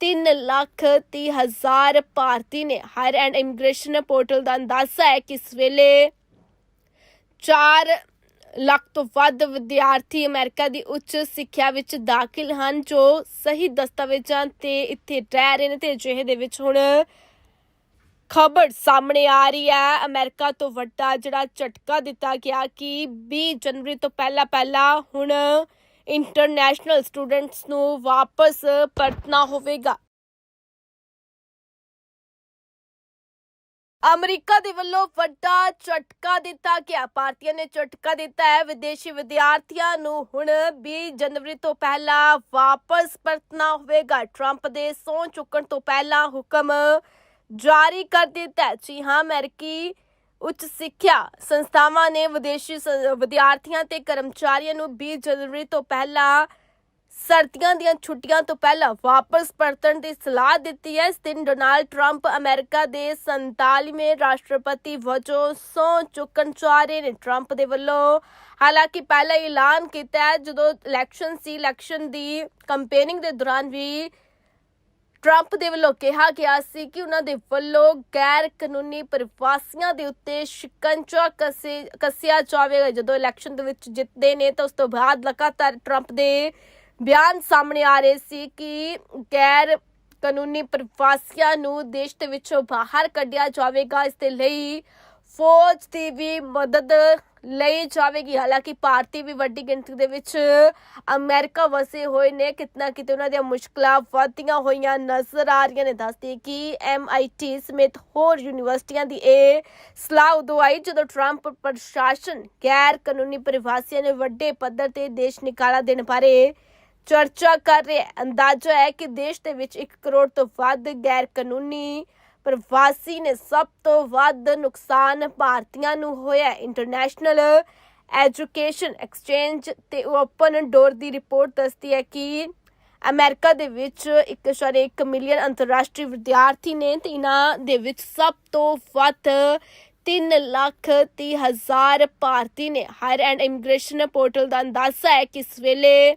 Speaker 1: 3 ਲੱਖ ਤੀਹ ਹਜ਼ਾਰ ਭਾਰਤੀ ਨੇ। ਹਾਇਰ ਐਂਡ ਇਮੀਗ੍ਰੇਸ਼ਨ ਪੋਰਟਲ ਦਾ ਅੰਦਾਜ਼ਾ ਹੈ ਕਿ ਇਸ ਵੇਲੇ 4 ਲੱਖ ਤੋਂ ਵੱਧ ਵਿਦਿਆਰਥੀ ਅਮਰੀਕਾ ਦੀ ਉੱਚ ਸਿੱਖਿਆ ਵਿੱਚ ਦਾਖਲ ਹਨ, ਜੋ ਸਹੀ ਦਸਤਾਵੇਜ਼ਾਂ ਤੇ ਇੱਥੇ ਰਹਿ ਰਹੇ ਨੇ ਤੇ ਅਜਿਹੇ ਦੇ ਵਿੱਚ ਹੁਣ ਖਬਰ ਸਾਹਮਣੇ ਆ ਰਹੀ ਹੈ। ਅਮਰੀਕਾ ਤੋਂ ਵੱਡਾ ਜਿਹੜਾ ਝਟਕਾ ਦਿੱਤਾ ਗਿਆ ਕਿ 20 ਜਨਵਰੀ ਤੋਂ ਪਹਿਲਾਂ ਪਹਿਲਾਂ ਹੁਣ ਇੰਟਰਨੈਸ਼ਨਲ ਸਟੂਡੈਂਟਸ ਨੂੰ ਵਾਪਸ ਪਰਤਣਾ ਹੋਵੇਗਾ। ਅਮਰੀਕਾ ਦੇ ਵੱਲੋਂ ਵੱਡਾ ਝਟਕਾ ਦਿੱਤਾ ਗਿਆ। ਭਾਰਤੀਆਂ ਨੇ ਝਟਕਾ ਦਿੱਤਾ ਹੈ। ਵਿਦੇਸ਼ੀ ਵਿਦਿਆਰਥੀਆਂ ਨੂੰ ਹੁਣ 20 ਜਨਵਰੀ ਤੋਂ ਪਹਿਲਾਂ ਵਾਪਸ ਪਰਤਣਾ ਹੋਵੇਗਾ। ਟਰੰਪ ਦੇ ਸਹੁੰ ਚੁੱਕਣ ਤੋਂ ਪਹਿਲਾਂ ਹੁਕਮ ਜਾਰੀ ਕਰ ਦਿੱਤਾ ਜੀ ਹਾਂ, ਅਮਰੀਕੀ ਉੱਚ ਸਿੱਖਿਆ ਸੰਸਥਾਵਾਂ ਨੇ ਵਿਦੇਸ਼ੀ ਵਿਦਿਆਰਥੀਆਂ ਤੇ ਕਰਮਚਾਰੀਆਂ ਨੂੰ 20 ਜਨਵਰੀ ਤੋਂ ਪਹਿਲਾਂ ਸਰਦੀਆਂ ਦੀਆਂ ਛੁੱਟੀਆਂ ਤੋਂ ਪਹਿਲਾਂ ਵਾਪਸ ਪਰਤਣ ਦੀ ਸਲਾਹ ਦਿੱਤੀ ਹੈ। ਇਸ ਦਿਨ ਡੋਨਾਲਡ ਟਰੰਪ ਅਮਰੀਕਾ ਦੇ 47ਵੇਂ ਰਾਸ਼ਟਰਪਤੀ ਵਜੋਂ ਸਹੁੰ ਚੁੱਕਣ ਜਾ ਰਹੇ ਨੇ। ਟਰੰਪ ਦੇ ਵੱਲੋਂ ਹਾਲਾਂਕਿ ਪਹਿਲਾਂ ਐਲਾਨ ਕੀਤਾ ਹੈ, ਜਦੋਂ ਇਲੈਕਸ਼ਨ ਸੀ, ਇਲੈਕਸ਼ਨ ਦੀ ਕੰਪੇਨਿੰਗ ਦੇ ਦੌਰਾਨ ਵੀ ਟਰੰਪ ਦੇ ਵੱਲੋਂ ਕਿਹਾ ਗਿਆ ਸੀ ਕਿ ਉਹਨਾਂ ਦੇ ਵੱਲੋਂ ਗੈਰ ਕਾਨੂੰਨੀ ਪ੍ਰਵਾਸੀਆਂ ਦੇ ਉੱਤੇ ਸ਼ਿਕੰਜਾ ਕਸੇ, ਕੱਸਿਆ ਜਾਵੇਗਾ। ਜਦੋਂ ਇਲੈਕਸ਼ਨ ਦੇ ਵਿੱਚ ਜਿੱਤਦੇ ਨੇ ਤਾਂ ਉਸ ਤੋਂ ਬਾਅਦ ਲਗਾਤਾਰ ਟਰੰਪ ਦੇ ਬਿਆਨ ਸਾਹਮਣੇ ਆ ਰਹੇ ਸੀ ਕਿ ਗੈਰ ਕਾਨੂੰਨੀ ਪ੍ਰਵਾਸੀਆਂ ਨੂੰ ਦੇਸ਼ ਦੇ ਵਿੱਚੋਂ ਬਾਹਰ ਕੱਢਿਆ ਜਾਵੇਗਾ। ਇਸ ਦੇ ਲਈ ਫੌਜ ਦੀ ਵੀ ਮਦਦ ਲਈ ਜਾਵੇਗੀ। ਹਾਲਾਂਕਿ ਭਾਰਤੀ ਵੀ ਵੱਡੀ ਗਿਣਤੀ ਦੇ ਵਿੱਚ ਅਮਰੀਕਾ ਵਸੇ ਹੋਏ ਨੇ। ਕਿਤਨਾ ਕਿਤੇ ਉਹਨਾਂ ਦੀਆਂ ਮੁਸ਼ਕਲਾਂ ਵਧਦੀਆਂ ਹੋਈਆਂ ਨਜ਼ਰ ਆ ਰਹੀਆਂ ਨੇ। ਦੱਸਦੀ ਕਿ MIT ਸਮੇਤ ਹੋਰ ਯੂਨੀਵਰਸਿਟੀਆਂ ਦੀ ਇਹ ਸਲਾਹ ਉਦੋਂ ਆਈ ਜਦੋਂ ਟਰੰਪ ਪ੍ਰਸ਼ਾਸਨ ਗੈਰ ਕਾਨੂੰਨੀ ਪ੍ਰਵਾਸੀਆਂ ਨੇ ਵੱਡੇ ਪੱਧਰ ਤੇ ਦੇਸ਼ ਨਿਕਾਲਾ ਦੇਣ ਬਾਰੇ ਚਰਚਾ ਕਰ ਰਿਹਾ ਹੈ। ਅੰਦਾਜ਼ਾ ਹੈ ਕਿ ਦੇਸ਼ ਦੇ ਵਿੱਚ 1 ਕਰੋੜ ਤੋਂ ਵੱਧ ਗੈਰ ਕਾਨੂੰਨੀ ਪ੍ਰਵਾਸੀ ਨੇ ਸਭ ਤੋਂ ਵੱਧ ਨੁਕਸਾਨ ਭਾਰਤੀਆਂ ਨੂੰ ਹੋਇਆ ਇੰਟਰਨੈਸ਼ਨਲ ਐਜੂਕੇਸ਼ਨ ਐਕਸਚੇਂਜ ਤੇ ਓਪਨ ਡੋਰ ਦੀ ਰਿਪੋਰਟ ਦੱਸਦੀ ਹੈ ਕਿ ਅਮਰੀਕਾ ਦੇ ਵਿੱਚ 1.1 ਮਿਲੀਅਨ ਅੰਤਰਰਾਸ਼ਟਰੀ ਵਿਦਿਆਰਥੀ ਨੇ ਤੇ ਇਹਨਾਂ ਦੇ ਵਿੱਚ ਸਭ ਤੋਂ ਵੱਧ 3 ਲੱਖ ਤੀਹ ਹਜ਼ਾਰ ਭਾਰਤੀ ਨੇ। ਹਾਇਰ ਐਂਡ ਇਮੀਗ੍ਰੇਸ਼ਨ ਪੋਰਟਲ ਦਾ ਅੰਦਾਜ਼ਾ ਹੈ ਕਿ ਇਸ ਵੇਲੇ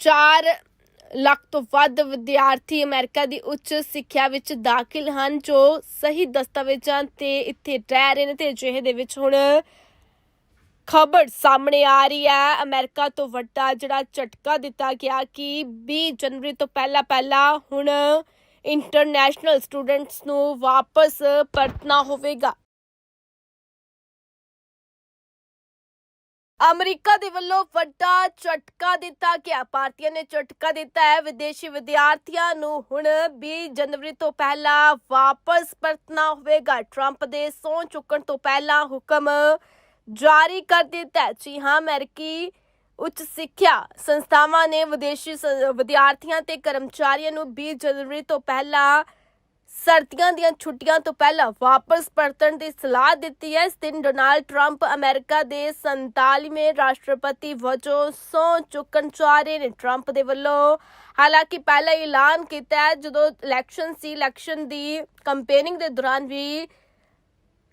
Speaker 1: 4 ਲੱਖ ਤੋਂ ਵੱਧ ਵਿਦਿਆਰਥੀ ਅਮਰੀਕਾ ਦੀ ਉੱਚ ਸਿੱਖਿਆ ਵਿੱਚ ਦਾਖਲ ਹਨ, ਜੋ ਸਹੀ ਦਸਤਾਵੇਜ਼ਾਂ ਤੇ ਇੱਥੇ ਰਹਿ ਰਹੇ ਨੇ ਤੇ ਅਜਿਹੇ ਦੇ ਵਿੱਚ ਹੁਣ ਖਬਰ ਸਾਹਮਣੇ ਆ ਰਹੀ ਹੈ। ਅਮਰੀਕਾ ਤੋਂ ਵੱਡਾ ਜਿਹੜਾ ਝਟਕਾ ਦਿੱਤਾ ਗਿਆ ਕਿ 20 ਜਨਵਰੀ ਤੋਂ ਪਹਿਲਾਂ ਪਹਿਲਾਂ ਹੁਣ ਇੰਟਰਨੈਸ਼ਨਲ ਸਟੂਡੈਂਟਸ ਨੂੰ ਵਾਪਸ ਪਰਤਣਾ ਹੋਵੇਗਾ। ਅਮਰੀਕਾ ਦੇ ਵੱਲੋਂ ਵੱਡਾ ਝਟਕਾ ਦਿੱਤਾ ਗਿਆ। ਭਾਰਤੀਆਂ ਨੇ ਝਟਕਾ ਦਿੱਤਾ ਹੈ। ਵਿਦੇਸ਼ੀ ਵਿਦਿਆਰਥੀਆਂ ਨੂੰ ਹੁਣ 20 ਜਨਵਰੀ ਤੋਂ ਪਹਿਲਾਂ ਵਾਪਸ ਪਰਤਣਾ ਹੋਵੇਗਾ। ਟਰੰਪ ਦੇ ਸਹੁੰ ਚੁੱਕਣ ਤੋਂ ਪਹਿਲਾਂ ਹੁਕਮ ਜਾਰੀ ਕਰ ਦਿੱਤਾ ਜੀ ਹਾਂ, ਅਮਰੀਕੀ ਉੱਚ ਸਿੱਖਿਆ ਸੰਸਥਾਵਾਂ ਨੇ ਵਿਦੇਸ਼ੀ ਵਿਦਿਆਰਥੀਆਂ ਤੇ ਕਰਮਚਾਰੀਆਂ ਨੂੰ 20 ਜਨਵਰੀ ਤੋਂ ਪਹਿਲਾਂ ਸਰਦੀਆਂ ਦੀਆਂ ਛੁੱਟੀਆਂ ਤੋਂ ਪਹਿਲਾਂ ਵਾਪਸ ਪਰਤਣ ਦੀ ਸਲਾਹ ਦਿੱਤੀ ਹੈ। ਇਸ ਦਿਨ ਡੋਨਾਲਡ ਟਰੰਪ ਅਮਰੀਕਾ ਦੇ 47ਵੇਂ ਰਾਸ਼ਟਰਪਤੀ ਵਜੋਂ ਸਹੁੰ ਚੁੱਕਣ ਜਾ ਰਹੇ ਨੇ ਟਰੰਪ ਦੇ ਵੱਲੋਂ। ਹਾਲਾਂਕਿ ਪਹਿਲਾਂ ਐਲਾਨ ਕੀਤਾ ਹੈ, ਜਦੋਂ ਇਲੈਕਸ਼ਨ ਸੀ, ਇਲੈਕਸ਼ਨ ਦੀ ਕੰਪੇਨਿੰਗ ਦੇ ਦੌਰਾਨ ਵੀ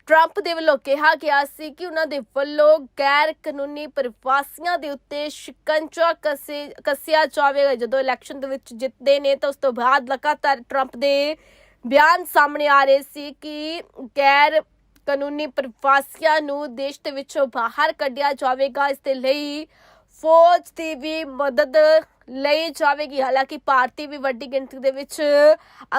Speaker 1: ਟਰੰਪ ਦੇ ਵੱਲੋਂ ਕਿਹਾ ਗਿਆ ਸੀ ਕਿ ਉਹਨਾਂ ਦੇ ਵੱਲੋਂ ਗੈਰ ਕਾਨੂੰਨੀ ਪ੍ਰਵਾਸੀਆਂ ਦੇ ਉੱਤੇ ਸ਼ਿਕੰਜਾ ਕਸੇ, ਕੱਸਿਆ ਜਾਵੇਗਾ। ਜਦੋਂ ਇਲੈਕਸ਼ਨ ਦੇ ਵਿੱਚ ਜਿੱਤਦੇ ਨੇ ਤਾਂ ਉਸ ਤੋਂ ਬਾਅਦ ਲਗਾਤਾਰ ਟਰੰਪ ਦੇ ਬਿਆਨ ਸਾਹਮਣੇ ਆ ਰਹੇ ਸੀ ਕਿ ਗੈਰ ਕਾਨੂੰਨੀ ਪ੍ਰਵਾਸੀਆਂ ਨੂੰ ਦੇਸ਼ ਦੇ ਵਿੱਚੋਂ ਬਾਹਰ ਕੱਢਿਆ ਜਾਵੇਗਾ, ਇਸ ਦੇ ਲਈ ਫੌਜ ਦੀ ਵੀ ਮਦਦ ਲਈ ਜਾਵੇਗੀ। ਹਾਲਾਂਕਿ ਭਾਰਤੀ ਵੀ ਵੱਡੀ ਗਿਣਤੀ ਦੇ ਵਿੱਚ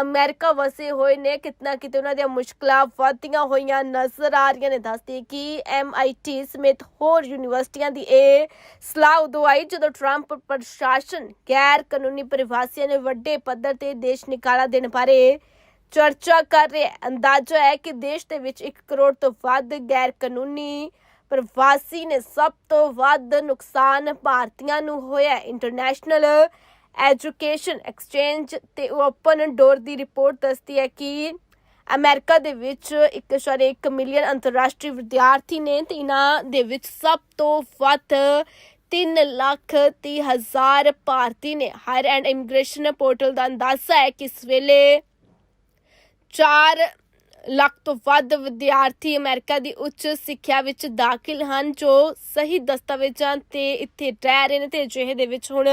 Speaker 1: ਅਮਰੀਕਾ ਵਸੇ ਹੋਏ ਨੇ ਕਿਤਨਾ ਕਿਤੇ ਉਹਨਾਂ ਦੀਆਂ ਮੁਸ਼ਕਲਾਂ ਵੱਧਦੀਆਂ ਹੋਈਆਂ ਨਜ਼ਰ ਆ ਰਹੀਆਂ ਨੇ। ਦੱਸਦੀ ਕਿ MIT ਸਮੇਤ ਹੋਰ ਯੂਨੀਵਰਸਿਟੀਆਂ ਦੀ ਇਹ ਸਲਾਹ ਉਦੋਂ ਆਈ ਜਦੋਂ ਟਰੰਪ ਪ੍ਰਸ਼ਾਸਨ ਗੈਰ ਕਾਨੂੰਨੀ ਪ੍ਰਵਾਸੀਆਂ ਨੇ ਵੱਡੇ ਪੱਧਰ ਤੇ ਦੇਸ਼ ਨਿਕਾਲਾ ਦੇਣ ਬਾਰੇ ਚਰਚਾ ਕਰ ਰਿਹਾ ਹੈ। ਅੰਦਾਜ਼ਾ ਹੈ ਕਿ ਦੇਸ਼ ਦੇ ਵਿੱਚ 1 ਕਰੋੜ ਤੋਂ ਵੱਧ ਗੈਰ ਕਾਨੂੰਨੀ ਪ੍ਰਵਾਸੀ ਨੇ ਸਭ ਤੋਂ ਵੱਧ ਨੁਕਸਾਨ ਭਾਰਤੀਆਂ ਨੂੰ ਹੋਇਆ ਇੰਟਰਨੈਸ਼ਨਲ ਐਜੂਕੇਸ਼ਨ ਐਕਸਚੇਂਜ ਤੇ ਓਪਨ ਡੋਰ ਦੀ ਰਿਪੋਰਟ ਦੱਸਦੀ ਹੈ ਕਿ ਅਮਰੀਕਾ ਦੇ ਵਿੱਚ 1.1 ਮਿਲੀਅਨ ਅੰਤਰਰਾਸ਼ਟਰੀ ਵਿਦਿਆਰਥੀ ਨੇ ਤੇ ਇਹਨਾਂ ਦੇ ਵਿੱਚ ਸਭ ਤੋਂ ਵੱਧ 3 ਲੱਖ ਤੀਹ ਹਜ਼ਾਰ ਭਾਰਤੀ ਨੇ। ਹਾਇਰ ਐਂਡ ਇਮੀਗ੍ਰੇਸ਼ਨ ਪੋਰਟਲ ਦਾ ਅੰਦਾਜ਼ਾ ਹੈ ਕਿ ਇਸ ਵੇਲੇ 4 ਲੱਖ ਤੋਂ ਵੱਧ ਵਿਦਿਆਰਥੀ ਅਮਰੀਕਾ ਦੀ ਉੱਚ ਸਿੱਖਿਆ ਵਿੱਚ ਦਾਖਲ ਹਨ, ਜੋ ਸਹੀ ਦਸਤਾਵੇਜ਼ਾਂ ਤੇ ਇੱਥੇ ਰਹਿ ਰਹੇ ਨੇ ਤੇ ਅਜਿਹੇ ਦੇ ਵਿੱਚ ਹੁਣ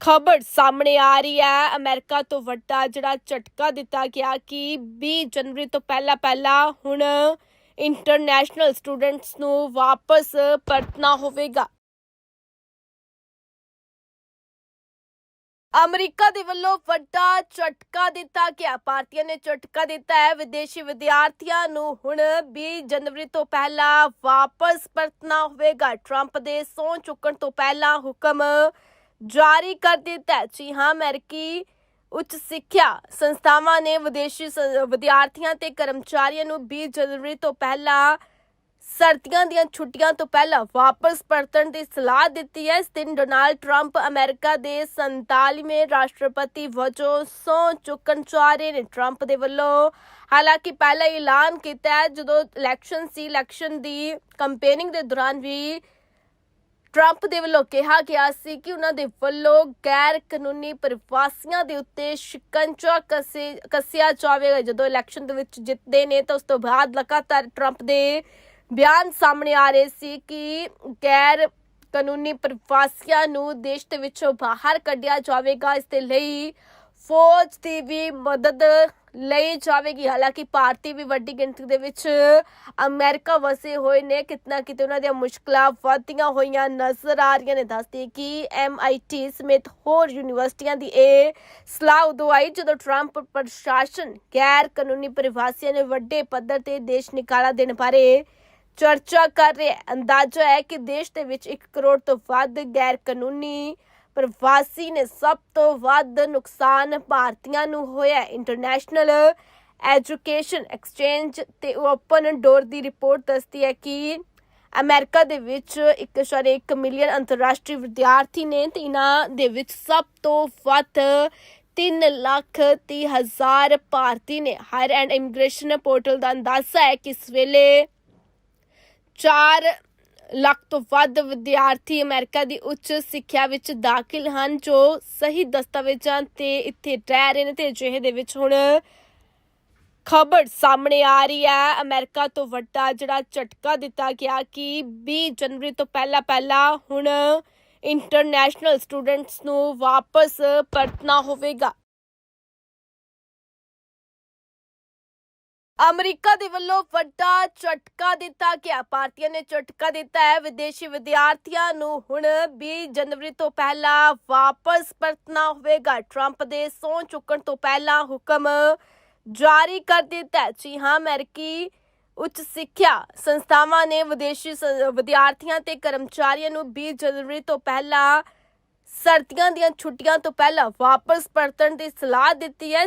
Speaker 1: ਖਬਰ ਸਾਹਮਣੇ ਆ ਰਹੀ ਹੈ। ਅਮਰੀਕਾ ਤੋਂ ਵੱਡਾ ਜਿਹੜਾ ਝਟਕਾ ਦਿੱਤਾ ਗਿਆ ਕਿ 20 ਜਨਵਰੀ ਤੋਂ ਪਹਿਲਾਂ ਪਹਿਲਾਂ ਹੁਣ ਇੰਟਰਨੈਸ਼ਨਲ ਸਟੂਡੈਂਟਸ ਨੂੰ ਵਾਪਸ ਪਰਤਣਾ ਹੋਵੇਗਾ। ਅਮਰੀਕਾ ਦੇ ਵੱਲੋਂ ਵੱਡਾ ਝਟਕਾ ਦਿੱਤਾ ਗਿਆ। ਭਾਰਤੀਆਂ ਨੇ ਝਟਕਾ ਦਿੱਤਾ ਹੈ। ਵਿਦੇਸ਼ੀ ਵਿਦਿਆਰਥੀਆਂ ਨੂੰ ਹੁਣ 20 ਜਨਵਰੀ ਤੋਂ ਪਹਿਲਾਂ ਵਾਪਸ ਪਰਤਣਾ ਹੋਵੇਗਾ। ਟਰੰਪ ਦੇ ਸੌਂ ਚੁੱਕਣ ਤੋਂ ਪਹਿਲਾਂ ਹੁਕਮ ਜਾਰੀ ਕਰ ਦਿੱਤਾ ਜੀ ਹਾਂ, ਅਮਰੀਕੀ ਉੱਚ ਸਿੱਖਿਆ ਸੰਸਥਾਵਾਂ ਨੇ ਵਿਦੇਸ਼ੀ ਵਿਦਿਆਰਥੀਆਂ ਤੇ ਕਰਮਚਾਰੀਆਂ ਨੂੰ 20 ਜਨਵਰੀ ਤੋਂ ਪਹਿਲਾਂ ਸਰਦੀਆਂ ਦੀਆਂ ਛੁੱਟੀਆਂ ਤੋਂ ਪਹਿਲਾਂ ਵਾਪਸ ਪਰਤਣ ਦੀ ਸਲਾਹ ਦਿੱਤੀ ਹੈ। ਇਸ ਦਿਨ ਡੋਨਾਲਡ ਟਰੰਪ ਅਮਰੀਕਾ ਦੇ 47ਵੇਂ ਰਾਸ਼ਟਰਪਤੀ ਵਜੋਂ ਸਹੁੰ ਚੁੱਕਣ ਜਾ ਰਹੇ ਨੇ। ਟਰੰਪ ਦੇ ਵੱਲੋਂ ਹਾਲਾਂਕਿ ਪਹਿਲਾਂ ਐਲਾਨ ਕੀਤਾ ਹੈ, ਜਦੋਂ ਇਲੈਕਸ਼ਨ ਸੀ, ਇਲੈਕਸ਼ਨ ਦੀ ਕੰਪੇਨਿੰਗ ਦੇ ਦੌਰਾਨ ਵੀ ਟਰੰਪ ਦੇ ਵੱਲੋਂ ਕਿਹਾ ਗਿਆ ਸੀ ਕਿ ਉਹਨਾਂ ਦੇ ਵੱਲੋਂ ਗੈਰ ਕਾਨੂੰਨੀ ਪ੍ਰਵਾਸੀਆਂ ਦੇ ਉੱਤੇ ਸ਼ਿਕੰਜਾ ਕਸੇ, ਕੱਸਿਆ ਜਾਵੇਗਾ। ਜਦੋਂ ਇਲੈਕਸ਼ਨ ਦੇ ਵਿੱਚ ਜਿੱਤਦੇ ਨੇ ਤਾਂ ਉਸ ਤੋਂ ਬਾਅਦ ਲਗਾਤਾਰ ਟਰੰਪ ਦੇ ਬਿਆਨ ਸਾਹਮਣੇ ਆ ਰਹੇ ਸੀ ਕਿ ਗੈਰ ਕਾਨੂੰਨੀ ਪ੍ਰਵਾਸੀਆਂ ਨੂੰ ਦੇਸ਼ ਦੇ ਵਿੱਚੋਂ ਬਾਹਰ ਕੱਢਿਆ ਜਾਵੇਗਾ। ਇਸ ਦੇ ਲਈ ਫੌਜ ਦੀ ਵੀ ਮਦਦ ਲਈ ਜਾਵੇਗੀ। ਹਾਲਾਂਕਿ ਭਾਰਤੀ ਵੀ ਵੱਡੀ ਗਿਣਤੀ ਦੇ ਵਿੱਚ ਅਮਰੀਕਾ ਵਸੇ ਹੋਏ ਨੇ। ਕਿਤਨਾ ਕਿਤੇ ਉਹਨਾਂ ਦੀਆਂ ਮੁਸ਼ਕਲਾਂ ਵਧਦੀਆਂ ਹੋਈਆਂ ਨਜ਼ਰ ਆ ਰਹੀਆਂ ਨੇ। ਦੱਸਦੀ ਕਿ MIT ਸਮੇਤ ਹੋਰ ਯੂਨੀਵਰਸਿਟੀਆਂ ਦੀ ਇਹ ਸਲਾਹ ਉਦੋਂ ਆਈ ਜਦੋਂ ਟਰੰਪ ਪ੍ਰਸ਼ਾਸਨ ਗੈਰ ਕਾਨੂੰਨੀ ਪ੍ਰਵਾਸੀਆਂ ਨੇ ਵੱਡੇ ਪੱਧਰ ਤੇ ਦੇਸ਼ ਨਿਕਾਲਾ ਦੇਣ ਬਾਰੇ ਚਰਚਾ ਕਰ ਰਿਹਾ ਹੈ। ਅੰਦਾਜ਼ਾ ਹੈ ਕਿ ਦੇਸ਼ ਦੇ ਵਿੱਚ 1 ਕਰੋੜ ਤੋਂ ਵੱਧ ਗੈਰ ਕਾਨੂੰਨੀ ਪ੍ਰਵਾਸੀ ਨੇ ਸਭ ਤੋਂ ਵੱਧ ਨੁਕਸਾਨ ਭਾਰਤੀਆਂ ਨੂੰ ਹੋਇਆ ਇੰਟਰਨੈਸ਼ਨਲ ਐਜੂਕੇਸ਼ਨ ਐਕਸਚੇਂਜ ਤੇ ਓਪਨ ਡੋਰ ਦੀ ਰਿਪੋਰਟ ਦੱਸਦੀ ਹੈ ਕਿ ਅਮਰੀਕਾ ਦੇ ਵਿੱਚ 1.1 ਮਿਲੀਅਨ ਅੰਤਰਰਾਸ਼ਟਰੀ ਵਿਦਿਆਰਥੀ ਨੇ ਤੇ ਇਹਨਾਂ ਦੇ ਵਿੱਚ ਸਭ ਤੋਂ ਵੱਧ 3 ਲੱਖ ਤੀਹ ਹਜ਼ਾਰ ਭਾਰਤੀ ਨੇ। ਹਾਇਰ ਐਂਡ ਇਮੀਗ੍ਰੇਸ਼ਨ ਪੋਰਟਲ ਦਾ ਅੰਦਾਜ਼ਾ ਹੈ ਕਿ ਇਸ ਵੇਲੇ 4 ਲੱਖ ਤੋਂ ਵੱਧ ਵਿਦਿਆਰਥੀ ਅਮਰੀਕਾ ਦੀ ਉੱਚ ਸਿੱਖਿਆ ਵਿੱਚ ਦਾਖਲ ਹਨ, ਜੋ ਸਹੀ ਦਸਤਾਵੇਜ਼ਾਂ ਤੇ ਇੱਥੇ ਰਹਿ ਰਹੇ ਨੇ ਤੇ ਅਜਿਹੇ ਦੇ ਵਿੱਚ ਹੁਣ ਖਬਰ ਸਾਹਮਣੇ ਆ ਰਹੀ ਹੈ। ਅਮਰੀਕਾ ਤੋਂ ਵੱਡਾ ਜਿਹੜਾ ਝਟਕਾ ਦਿੱਤਾ ਗਿਆ ਕਿ 20 ਜਨਵਰੀ ਤੋਂ ਪਹਿਲਾਂ ਪਹਿਲਾਂ ਹੁਣ ਇੰਟਰਨੈਸ਼ਨਲ ਸਟੂਡੈਂਟਸ ਨੂੰ ਵਾਪਸ ਪਰਤਣਾ ਹੋਵੇਗਾ। ਅਮਰੀਕਾ ਦੇ ਵੱਲੋਂ ਵੱਡਾ ਝਟਕਾ ਦਿੱਤਾ ਗਿਆ। ਭਾਰਤੀਆਂ ਨੇ ਝਟਕਾ ਦਿੱਤਾ ਹੈ। ਵਿਦੇਸ਼ੀ ਵਿਦਿਆਰਥੀਆਂ ਨੂੰ ਹੁਣ 20 ਜਨਵਰੀ ਤੋਂ ਪਹਿਲਾਂ ਵਾਪਸ ਪਰਤਣਾ ਹੋਵੇਗਾ। ਟਰੰਪ ਦੇ ਸਹੁੰ ਚੁੱਕਣ ਤੋਂ ਪਹਿਲਾਂ ਹੁਕਮ ਜਾਰੀ ਕਰ ਦਿੱਤਾ ਜੀ ਹਾਂ, ਅਮਰੀਕੀ ਉੱਚ ਸਿੱਖਿਆ ਸੰਸਥਾਵਾਂ ਨੇ ਵਿਦੇਸ਼ੀ ਵਿਦਿਆਰਥੀਆਂ ਤੇ ਕਰਮਚਾਰੀਆਂ ਨੂੰ 20 ਜਨਵਰੀ ਤੋਂ ਪਹਿਲਾਂ ਸਰਦੀਆਂ ਦੀਆਂ ਛੁੱਟੀਆਂ ਤੋਂ ਪਹਿਲਾਂ ਵਾਪਸ ਪਰਤਣ ਦੀ ਸਲਾਹ ਦਿੱਤੀ ਹੈ।